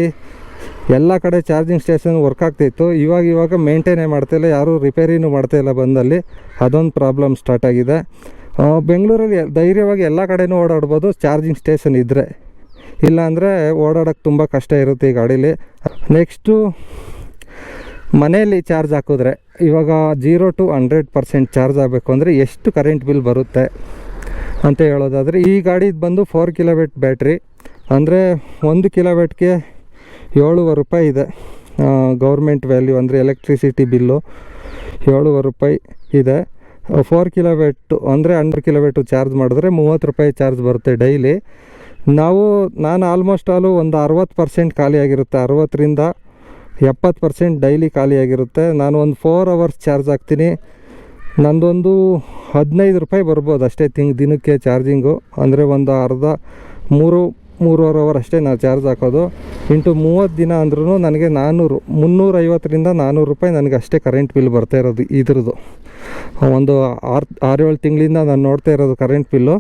ಎಲ್ಲ ಕಡೆ ಚಾರ್ಜಿಂಗ್ ಸ್ಟೇಷನ್ ವರ್ಕ್ ಆಗ್ತಿತ್ತು. ಇವಾಗ ಇವಾಗ ಮೇಂಟೈನೇ ಮಾಡ್ತಾಯಿಲ್ಲ ಯಾರೂ ರಿಪೇರಿನೂ ಮಾಡ್ತಾಯಿಲ್ಲ ಬಂದಲ್ಲಿ. ಅದೊಂದು ಪ್ರಾಬ್ಲಮ್ ಸ್ಟಾರ್ಟ್ ಆಗಿದೆ. ಬೆಂಗಳೂರಲ್ಲಿ ಧೈರ್ಯವಾಗಿ ಎಲ್ಲ ಕಡೆನೂ ಓಡಾಡ್ಬೋದು, ಚಾರ್ಜಿಂಗ್ ಸ್ಟೇಷನ್ ಇದ್ದರೆ ಇಲ್ಲಾಂದರೆ ಓಡಾಡೋಕ್ಕೆ ತುಂಬ ಕಷ್ಟ ಇರುತ್ತೆ ಈ ಗಾಡೀಲಿ. ನೆಕ್ಸ್ಟು ಮನೆಯಲ್ಲಿ ಚಾರ್ಜ್ ಹಾಕಿದ್ರೆ, ಇವಾಗ zero to hundred percent charge ಆಗಬೇಕು ಅಂದರೆ ಎಷ್ಟು ಕರೆಂಟ್ ಬಿಲ್ ಬರುತ್ತೆ ಅಂತ ಹೇಳೋದಾದರೆ, ಈ ಗಾಡಿದು ಬಂದು ಫೋರ್ ಕಿಲೋವೇಟ್ ಬ್ಯಾಟ್ರಿ ಅಂದರೆ ಒಂದು ಕಿಲೋವೇಟ್ಗೆ ಏಳುವರೆ ರೂಪಾಯಿ ಇದೆ. ಗೌರ್ಮೆಂಟ್ ವ್ಯಾಲ್ಯೂ ಅಂದರೆ ಎಲೆಕ್ಟ್ರಿಸಿಟಿ ಬಿಲ್ಲು ಏಳುವರೆ ರೂಪಾಯಿ ಇದೆ. ಫೋರ್ ಕಿಲೋವೇಟು ಅಂದರೆ ಹಂಡ್ರೆಡ್ ಕಿಲೋಮೀಟ್ರ್ ಚಾರ್ಜ್ ಮಾಡಿದ್ರೆ ಮೂವತ್ತು ರೂಪಾಯಿ ಚಾರ್ಜ್ ಬರುತ್ತೆ ಡೈಲಿ ನಾವು, ನಾನು ಆಲ್ಮೋಸ್ಟ್ ಆಲು ಒಂದು ಅರವತ್ತು ಪರ್ಸೆಂಟ್ ಖಾಲಿಯಾಗಿರುತ್ತೆ ಅರವತ್ತರಿಂದ ಎಪ್ಪತ್ತು ಪರ್ಸೆಂಟ್ ಡೈಲಿ ಖಾಲಿಯಾಗಿರುತ್ತೆ ನಾನು ಒಂದು ಫೋರ್ ಅವರ್ಸ್ ಚಾರ್ಜ್ ಹಾಕ್ತೀನಿ. ನಂದೊಂದು ಹದಿನೈದು ರೂಪಾಯಿ ಬರ್ಬೋದು ಅಷ್ಟೇ ತಿಂಗ್, ದಿನಕ್ಕೆ ಚಾರ್ಜಿಂಗು ಅಂದರೆ ಒಂದು ಅರ್ಧ ಮೂರು ಮೂರುವರೆ ಅವರ್ ಅಷ್ಟೇ ನಾನು ಚಾರ್ಜ್ ಹಾಕೋದು. ಇಂಟು ಮೂವತ್ತು ದಿನ ಅಂದ್ರೂ ನನಗೆ ನಾನ್ನೂರು ಮುನ್ನೂರೈವತ್ತರಿಂದ ನಾನ್ನೂರು ರೂಪಾಯಿ ನನಗೆ ಅಷ್ಟೇ ಕರೆಂಟ್ ಬಿಲ್ ಬರ್ತಾ ಇರೋದು ಇದ್ರದ್ದು ಒಂದು ಆರು ಆರು ಏಳು ತಿಂಗಳಿಂದ ನಾನು ನೋಡ್ತಾ ಇರೋದು ಕರೆಂಟ್ ಬಿಲ್ಲು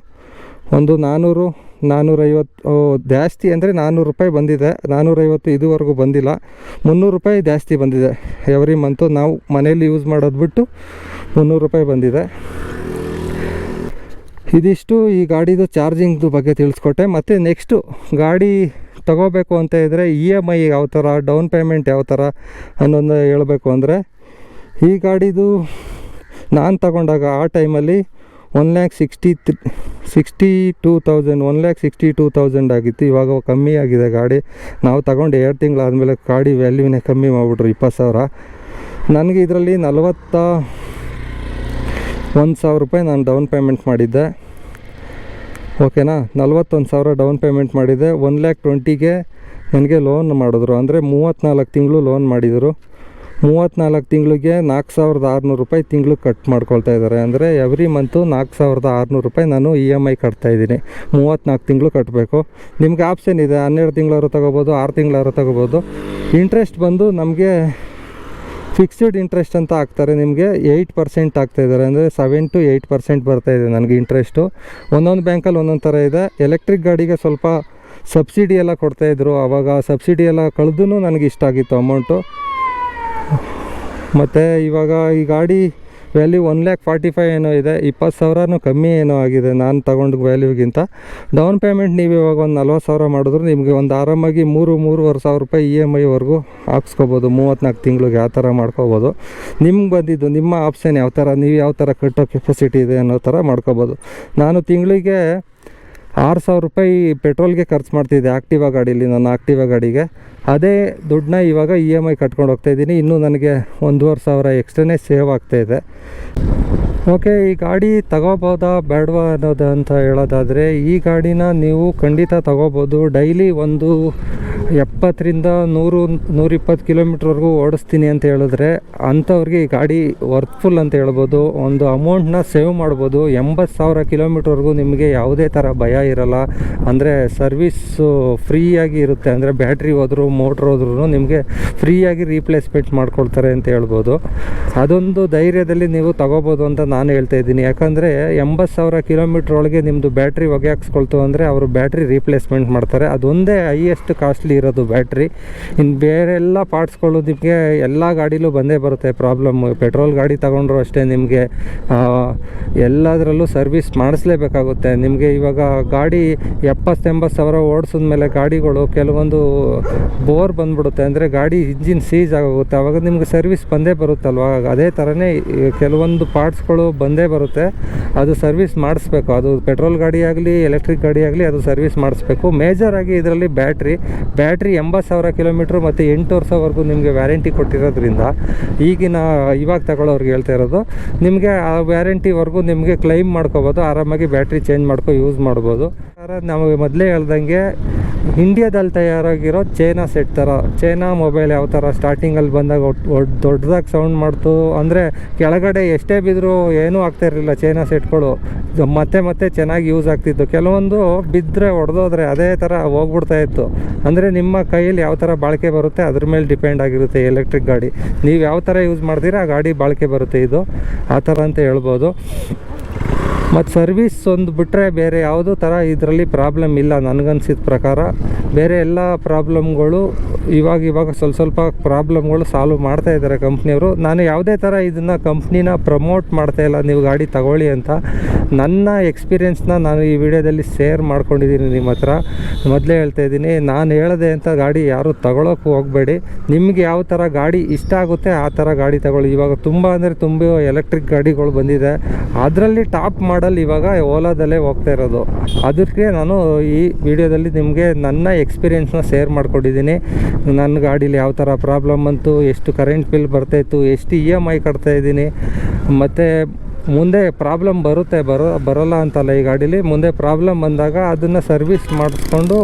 ಒಂದು ನಾನ್ನೂರು ನಾನ್ನೂರೈವತ್ತು ಜಾಸ್ತಿ ಅಂದರೆ ನಾನ್ನೂರು ರೂಪಾಯಿ ಬಂದಿದೆ. ನಾನ್ನೂರೈವತ್ತು ಇದುವರೆಗೂ ಬಂದಿಲ್ಲ. ಮುನ್ನೂರು ರೂಪಾಯಿ ಜಾಸ್ತಿ ಬಂದಿದೆ. ಎವ್ರಿ ಮಂತು ನಾವು ಮನೇಲಿ ಯೂಸ್ ಮಾಡೋದು ಬಿಟ್ಟು ಮುನ್ನೂರು ರೂಪಾಯಿ ಬಂದಿದೆ. ಇದಿಷ್ಟು ಈ ಗಾಡಿದು ಚಾರ್ಜಿಂಗ್ದು ಬಗ್ಗೆ ತಿಳಿಸ್ಕೊಟ್ಟೆ. ಮತ್ತು ನೆಕ್ಸ್ಟು ಗಾಡಿ ತಗೋಬೇಕು ಅಂತ ಇದ್ದರೆ ಇ ಎಂ ಐ ಯಾವ ಥರ, ಡೌನ್ ಪೇಮೆಂಟ್ ಯಾವ ಥರ ಅನ್ನೋದನ್ನ ಹೇಳಬೇಕು ಅಂದರೆ, ಈ ಗಾಡಿದು ನಾನು ತಗೊಂಡಾಗ ಆ ಟೈಮಲ್ಲಿ one lakh sixty three, sixty two thousand, one lakh sixty two thousand ಆಗಿತ್ತು. ಇವಾಗ ಕಮ್ಮಿ ಆಗಿದೆ ಗಾಡಿ. ನಾವು ತಗೊಂಡು ಎರಡು ತಿಂಗಳಾದಮೇಲೆ ಗಾಡಿ ವ್ಯಾಲ್ಯೂನೇ ಕಮ್ಮಿ ಮಾಡಿಬಿಟ್ರು, ಇಪ್ಪತ್ತು ಸಾವಿರ. ನನಗೆ ಇದರಲ್ಲಿ ನಲವತ್ತ ಒಂದು ಸಾವಿರ ರೂಪಾಯಿ ನಾನು ಡೌನ್ ಪೇಮೆಂಟ್ ಮಾಡಿದ್ದೆ. ಓಕೆನಾ ನಲ್ವತ್ತೊಂದು ಸಾವಿರ ಡೌನ್ ಪೇಮೆಂಟ್ ಮಾಡಿದ್ದೆ. ಒನ್ ಲ್ಯಾಕ್ ಟ್ವೆಂಟಿಗೆ ನನಗೆ ಲೋನ್ ಮಾಡಿದ್ರು. ಅಂದರೆ ಮೂವತ್ತ್ನಾಲ್ಕು ತಿಂಗಳು ಲೋನ್ ಮಾಡಿದರು. ಮೂವತ್ತ್ನಾಲ್ಕು ತಿಂಗಳಿಗೆ ನಾಲ್ಕು ಸಾವಿರದ ಆರುನೂರು ರೂಪಾಯಿ ತಿಂಗಳು ಕಟ್ ಮಾಡ್ಕೊಳ್ತಾ ಇದ್ದಾರೆ ಅಂದರೆ ಎವ್ರಿ ಮಂತು ನಾಲ್ಕು ಸಾವಿರದ ಆರುನೂರು ರೂಪಾಯಿ ನಾನು ಇ ಎಂ ಐ ಕಟ್ತಾಯಿದ್ದೀನಿ ಮೂವತ್ತ್ನಾಲ್ಕು ತಿಂಗಳು ಕಟ್ಟಬೇಕು ನಿಮಗೆ ಆಪ್ಷನ್ ಇದೆ. ಹನ್ನೆರಡು ತಿಂಗಳವರು ತೊಗೋಬೋದು, ಆರು ತಿಂಗಳವರು ತೊಗೋಬೋದು. ಇಂಟ್ರೆಸ್ಟ್ ಬಂದು ನಮಗೆ ಫಿಕ್ಸ್ಡ್ ಇಂಟ್ರೆಸ್ಟ್ ಅಂತ ಹಾಕ್ತಾರೆ, ನಿಮಗೆ ಏಯ್ಟ್ ಪರ್ಸೆಂಟ್ ಆಗ್ತಾಯಿದ್ದಾರೆ ಅಂದರೆ ಸೆವೆನ್ ಟು ಏಯ್ಟ್ ಪರ್ಸೆಂಟ್ ಬರ್ತಾಯಿದೆ ನನಗೆ ಇಂಟ್ರೆಸ್ಟು ಒಂದೊಂದು ಬ್ಯಾಂಕಲ್ಲಿ ಒಂದೊಂದು ಥರ ಇದೆ. ಎಲೆಕ್ಟ್ರಿಕ್ ಗಾಡಿಗೆ ಸ್ವಲ್ಪ ಸಬ್ಸಿಡಿ ಎಲ್ಲ ಕೊಡ್ತಾಯಿದ್ರು ಆವಾಗ ಸಬ್ಸಿಡಿ ಎಲ್ಲ ಕಳೆದೂ ನನಗೆ ಇಷ್ಟ ಆಗಿತ್ತು ಅಮೌಂಟು ಮತ್ತು ಇವಾಗ ಈ ಗಾಡಿ value one lakh forty five ಏನೋ ಇದೆ, ಇಪ್ಪತ್ತು ಸಾವಿರನೂ ಕಮ್ಮಿ ಏನೋ ಆಗಿದೆ ನಾನು ತಗೊಂಡು ವ್ಯಾಲ್ಯೂಗಿಂತ ಡೌನ್ ಪೇಮೆಂಟ್ ನೀವು ಇವಾಗ ಒಂದು ನಲ್ವತ್ತು ಸಾವಿರ ಮಾಡಿದ್ರು, ನಿಮಗೆ ಒಂದು ಆರಾಮಾಗಿ ಮೂರು, ಮೂರುವರೆ ಸಾವಿರ ರೂಪಾಯಿ ಇ ಎಂ ಐವರೆಗೂ ಹಾಕ್ಸ್ಕೊಬೋದು ಮೂವತ್ತ್ನಾಲ್ಕು ತಿಂಗಳಿಗೆ ಆ ಥರ ಮಾಡ್ಕೋಬೋದು. ನಿಮ್ಗೆ ಬಂದಿದ್ದು, ನಿಮ್ಮ ಆಪ್ಷನ್ ಯಾವ ಥರ, ನೀವು ಯಾವ ಥರ ಕಟ್ಟೋ ಕೆಪಾಸಿಟಿ ಇದೆ ಅನ್ನೋ ಥರ ಮಾಡ್ಕೋಬೋದು. ನಾನು ತಿಂಗಳಿಗೆ ಆರು ಸಾವಿರ ರೂಪಾಯಿ ಪೆಟ್ರೋಲ್ಗೆ ಖರ್ಚು ಮಾಡ್ತಿದ್ದೆ ಆಕ್ಟಿವಾ ಗಾಡೀಲಿ, ನನ್ನ ಆಕ್ಟಿವಾ ಗಾಡಿಗೆ. ಅದೇ ದುಡ್ಡನ್ನ ಇವಾಗ ಇ ಎಂ ಐ ಕಟ್ಕೊಂಡು ಹೋಗ್ತಾ ಇದ್ದೀನಿ. ಇನ್ನೂ ನನಗೆ ಒಂದೂವರೆ ಸಾವಿರ ಎಕ್ಸ್ಟ್ರಾನೇ ಸೇವ್ ಆಗ್ತಾಯಿದೆ ಓಕೆ, ಈ ಗಾಡಿ ತಗೋಬೋದಾ ಬೇಡವಾ ಅನ್ನೋದು ಅಂತ ಹೇಳೋದಾದರೆ, ಈ ಗಾಡಿನ ನೀವು ಖಂಡಿತ ತಗೋಬೋದು. ಡೈಲಿ ಒಂದು ಎಪ್ಪತ್ತರಿಂದ ನೂರು, ನೂರಿಪ್ಪತ್ತು ಕಿಲೋಮೀಟ್ರ್ವರೆಗೂ ಓಡಿಸ್ತೀನಿ ಅಂತ ಹೇಳಿದ್ರೆ ಅಂಥವ್ರಿಗೆ ಈ ಗಾಡಿ ವರ್ತ್ಫುಲ್ ಅಂತ ಹೇಳ್ಬೋದು. ಒಂದು ಅಮೌಂಟ್ನ ಸೇವ್ ಮಾಡ್ಬೋದು. ಎಂಬತ್ತು ಸಾವಿರ ಕಿಲೋಮೀಟ್ರ್ವರೆಗೂ ನಿಮಗೆ ಯಾವುದೇ ಥರ ಭಯ ಇರಲ್ಲ. ಅಂದರೆ ಸರ್ವಿಸ್ಸು ಫ್ರೀಯಾಗಿ ಇರುತ್ತೆ. ಅಂದರೆ ಬ್ಯಾಟ್ರಿ ಹೋದರೂ ಮೋಟ್ರ್ ಹೋದ್ರೂ ನಿಮಗೆ ಫ್ರೀಯಾಗಿ ರೀಪ್ಲೇಸ್ಮೆಂಟ್ ಮಾಡ್ಕೊಳ್ತಾರೆ ಅಂತ ಹೇಳ್ಬೋದು. ಅದೊಂದು ಧೈರ್ಯದಲ್ಲಿ ನೀವು ತಗೋಬೋದು ಅಂತ ನಾನು ಹೇಳ್ತಾ ಇದ್ದೀನಿ. ಯಾಕಂದರೆ ಎಂಬತ್ತು ಸಾವಿರ ಕಿಲೋಮೀಟ್ರ್ ಒಳಗೆ ನಿಮ್ಮದು ಬ್ಯಾಟ್ರಿ ಹೊಗೆ ಹಾಕ್ಸ್ಕೊಳ್ತು ಅಂದರೆ ಅವರು ಬ್ಯಾಟ್ರಿ ರೀಪ್ಲೇಸ್ಮೆಂಟ್ ಮಾಡ್ತಾರೆ. ಅದೊಂದೇ ಹೈಯೆಸ್ಟ್ ಕಾಸ್ಟ್ಲಿ ಇರೋದು ಬ್ಯಾಟ್ರಿ ಇನ್ನು ಬೇರೆಲ್ಲ ಪಾರ್ಟ್ಸ್ಗಳು ನಿಮಗೆ ಎಲ್ಲ ಗಾಡಿಲೂ ಬಂದೇ ಬರುತ್ತೆ ಪ್ರಾಬ್ಲಮ್ ಪೆಟ್ರೋಲ್ ಗಾಡಿ ತಗೊಂಡ್ರು ಅಷ್ಟೇ ನಿಮಗೆ ಎಲ್ಲದರಲ್ಲೂ ಸರ್ವಿಸ್ ಮಾಡಿಸ್ಲೇಬೇಕಾಗುತ್ತೆ. ನಿಮಗೆ ಇವಾಗ ಗಾಡಿ ಎಪ್ಪತ್ತೆಂಬತ್ತು ಸಾವಿರ ಓಡಿಸಿದ ಮೇಲೆ ಗಾಡಿಗಳು ಕೆಲವೊಂದು ಬೋರ್ ಬಂದ್ಬಿಡುತ್ತೆ. ಅಂದರೆ ಗಾಡಿ ಇಂಜಿನ್ ಸೀಜ್ ಆಗೋಗುತ್ತೆ. ಆವಾಗ ನಿಮಗೆ ಸರ್ವಿಸ್ ಬಂದೇ ಬರುತ್ತಲ್ವ? ಅದೇ ಥರನೇ ಕೆಲವೊಂದು ಪಾರ್ಟ್ಸ್ಗಳು ಬಂದೇ ಬರುತ್ತೆ. ಅದು ಸರ್ವಿಸ್ ಮಾಡಿಸ್ಬೇಕು. ಅದು ಪೆಟ್ರೋಲ್ ಗಾಡಿ ಆಗಲಿ ಎಲೆಕ್ಟ್ರಿಕ್ ಗಾಡಿ ಆಗಲಿ ಅದು ಸರ್ವಿಸ್ ಮಾಡಿಸ್ಬೇಕು. ಮೇಜರಾಗಿ ಇದರಲ್ಲಿ ಬ್ಯಾಟ್ರಿ ಬ್ಯಾಟ್ರಿ ಎಂಬತ್ತು ಸಾವಿರ ಕಿಲೋಮೀಟ್ರ್ ಮತ್ತು ಎಂಟು ವರ್ಷವರೆಗೂ ನಿಮಗೆ ವ್ಯಾರಂಟಿ ಕೊಟ್ಟಿರೋದ್ರಿಂದ ಈಗಿನ ಇವಾಗ ತಗೊಳ್ಳೋರ್ಗೆ ಹೇಳ್ತಾ ಇರೋದು, ನಿಮಗೆ ಆ ವ್ಯಾರಂಟಿವರೆಗೂ ನಿಮಗೆ ಕ್ಲೈಮ್ ಮಾಡ್ಕೋಬೋದು, ಆರಾಮಾಗಿ ಬ್ಯಾಟ್ರಿ ಚೇಂಜ್ ಮಾಡ್ಕೊ ಯೂಸ್ ಮಾಡ್ಬೋದು. ನಾವು ಮೊದಲೇ ಹೇಳ್ದಂಗೆ ಇಂಡಿಯಾದಲ್ಲಿ ತಯಾರಾಗಿರೋ ಚೈನಾ ಸೆಟ್ ಥರ, ಚೈನಾ ಮೊಬೈಲ್ ಯಾವ ಥರ ಸ್ಟಾರ್ಟಿಂಗಲ್ಲಿ ಬಂದಾಗ ದೊಡ್ಡದಾಗಿ ಸೌಂಡ್ ಮಾಡ್ತು, ಅಂದರೆ ಕೆಳಗಡೆ ಎಷ್ಟೇ ಬಿದ್ದರೂ ಏನೂ ಆಗ್ತಾ ಇರಲಿಲ್ಲ ಚೈನಾ ಸೆಟ್ಗಳು. ಮತ್ತೆ ಮತ್ತೆ ಚೆನ್ನಾಗಿ ಯೂಸ್ ಆಗ್ತಿತ್ತು. ಕೆಲವೊಂದು ಬಿದ್ದರೆ ಹೊಡೆದೋದ್ರೆ ಅದೇ ಥರ ಹೋಗ್ಬಿಡ್ತಾ ಇತ್ತು. ಅಂದರೆ ನಿಮ್ಮ ಕೈಯಲ್ಲಿ ಯಾವ ಥರ ಬಾಳಿಕೆ ಬರುತ್ತೆ ಅದ್ರ ಮೇಲೆ ಡಿಪೆಂಡ್ ಆಗಿರುತ್ತೆ ಎಲೆಕ್ಟ್ರಿಕ್ ಗಾಡಿ. ನೀವು ಯಾವ ಥರ ಯೂಸ್ ಮಾಡ್ತೀರಾ ಆ ಗಾಡಿ ಬಾಳಿಕೆ ಬರುತ್ತೆ ಇದು. ಆ ಥರ ಅಂತ ಹೇಳ್ಬೋದು. ಮತ್ತು ಸರ್ವಿಸ್ ಒಂದು ಬಿಟ್ಟರೆ ಬೇರೆ ಯಾವುದೋ ಥರ ಇದರಲ್ಲಿ ಪ್ರಾಬ್ಲಮ್ ಇಲ್ಲ ನನಗನ್ಸಿದ ಪ್ರಕಾರ. ಬೇರೆ ಎಲ್ಲ ಪ್ರಾಬ್ಲಮ್ಗಳು ಇವಾಗ ಇವಾಗ ಸ್ವಲ್ಪ ಸ್ವಲ್ಪ ಪ್ರಾಬ್ಲಮ್ಗಳು ಸಾಲ್ವ್ ಮಾಡ್ತಾ ಇದ್ದಾರೆ ಕಂಪ್ನಿಯವರು ನಾನು ಯಾವುದೇ ಥರ ಇದನ್ನು ಕಂಪ್ನಿನ ಪ್ರಮೋಟ್ ಮಾಡ್ತಾ ಇಲ್ಲ, ನೀವು ಗಾಡಿ ತಗೊಳ್ಳಿ ಅಂತ. ನನ್ನ ಎಕ್ಸ್ಪೀರಿಯೆನ್ಸ್ನ ನಾನು ಈ ವಿಡಿಯೋದಲ್ಲಿ ಶೇರ್ ಮಾಡ್ಕೊಂಡಿದ್ದೀನಿ ನಿಮ್ಮ ಹತ್ರ. ಮೊದಲೇ ಹೇಳ್ತಾ ಇದ್ದೀನಿ, ನಾನು ಹೇಳದೆ ಅಂತ ಗಾಡಿ ಯಾರು ತಗೊಳಕ್ಕೆ ಹೋಗಬೇಡಿ. ನಿಮಗೆ ಯಾವ ಥರ ಗಾಡಿ ಇಷ್ಟ ಆಗುತ್ತೆ, ಆ ಥರ ಗಾಡಿ ತಗೊಳ್ಳಿ. ಇವಾಗ ತುಂಬ ಅಂದರೆ ತುಂಬ ಎಲೆಕ್ಟ್ರಿಕ್ ಗಾಡಿಗಳು ಬಂದಿದೆ. ಅದರಲ್ಲಿ ಟಾಪ್ ಮಾಡಲ್ ಇವಾಗ ಓಲಾದಲ್ಲೇ ಹೋಗ್ತಾ ಇರೋದು. ಅದಕ್ಕೆ ನಾನು ಈ ವಿಡಿಯೋದಲ್ಲಿ ನಿಮಗೆ ನನ್ನ ಎಕ್ಸ್ಪೀರಿಯೆನ್ಸ್ನ ಶೇರ್ ಮಾಡ್ಕೊಂಡಿದ್ದೀನಿ. ನನ್ನ ಗಾಡೀಲಿ ಯಾವ ಥರ ಪ್ರಾಬ್ಲಮ್ ಬಂತು, ಎಷ್ಟು ಕರೆಂಟ್ ಬಿಲ್ ಬರ್ತಾಯಿತ್ತು ಎಷ್ಟು ಇ ಎಂ ಐ ಕಟ್ತಾಯಿದ್ದೀನಿ ಮತ್ತು ಮುಂದೆ ಪ್ರಾಬ್ಲಮ್ ಬರುತ್ತೆ, ಬರೋ, ಬರೋಲ್ಲ ಅಂತಲ್ಲ ಈ ಗಾಡೀಲಿ. ಮುಂದೆ ಪ್ರಾಬ್ಲಮ್ ಬಂದಾಗ ಅದನ್ನು ಸರ್ವಿಸ್ ಮಾಡಿಸ್ಕೊಂಡು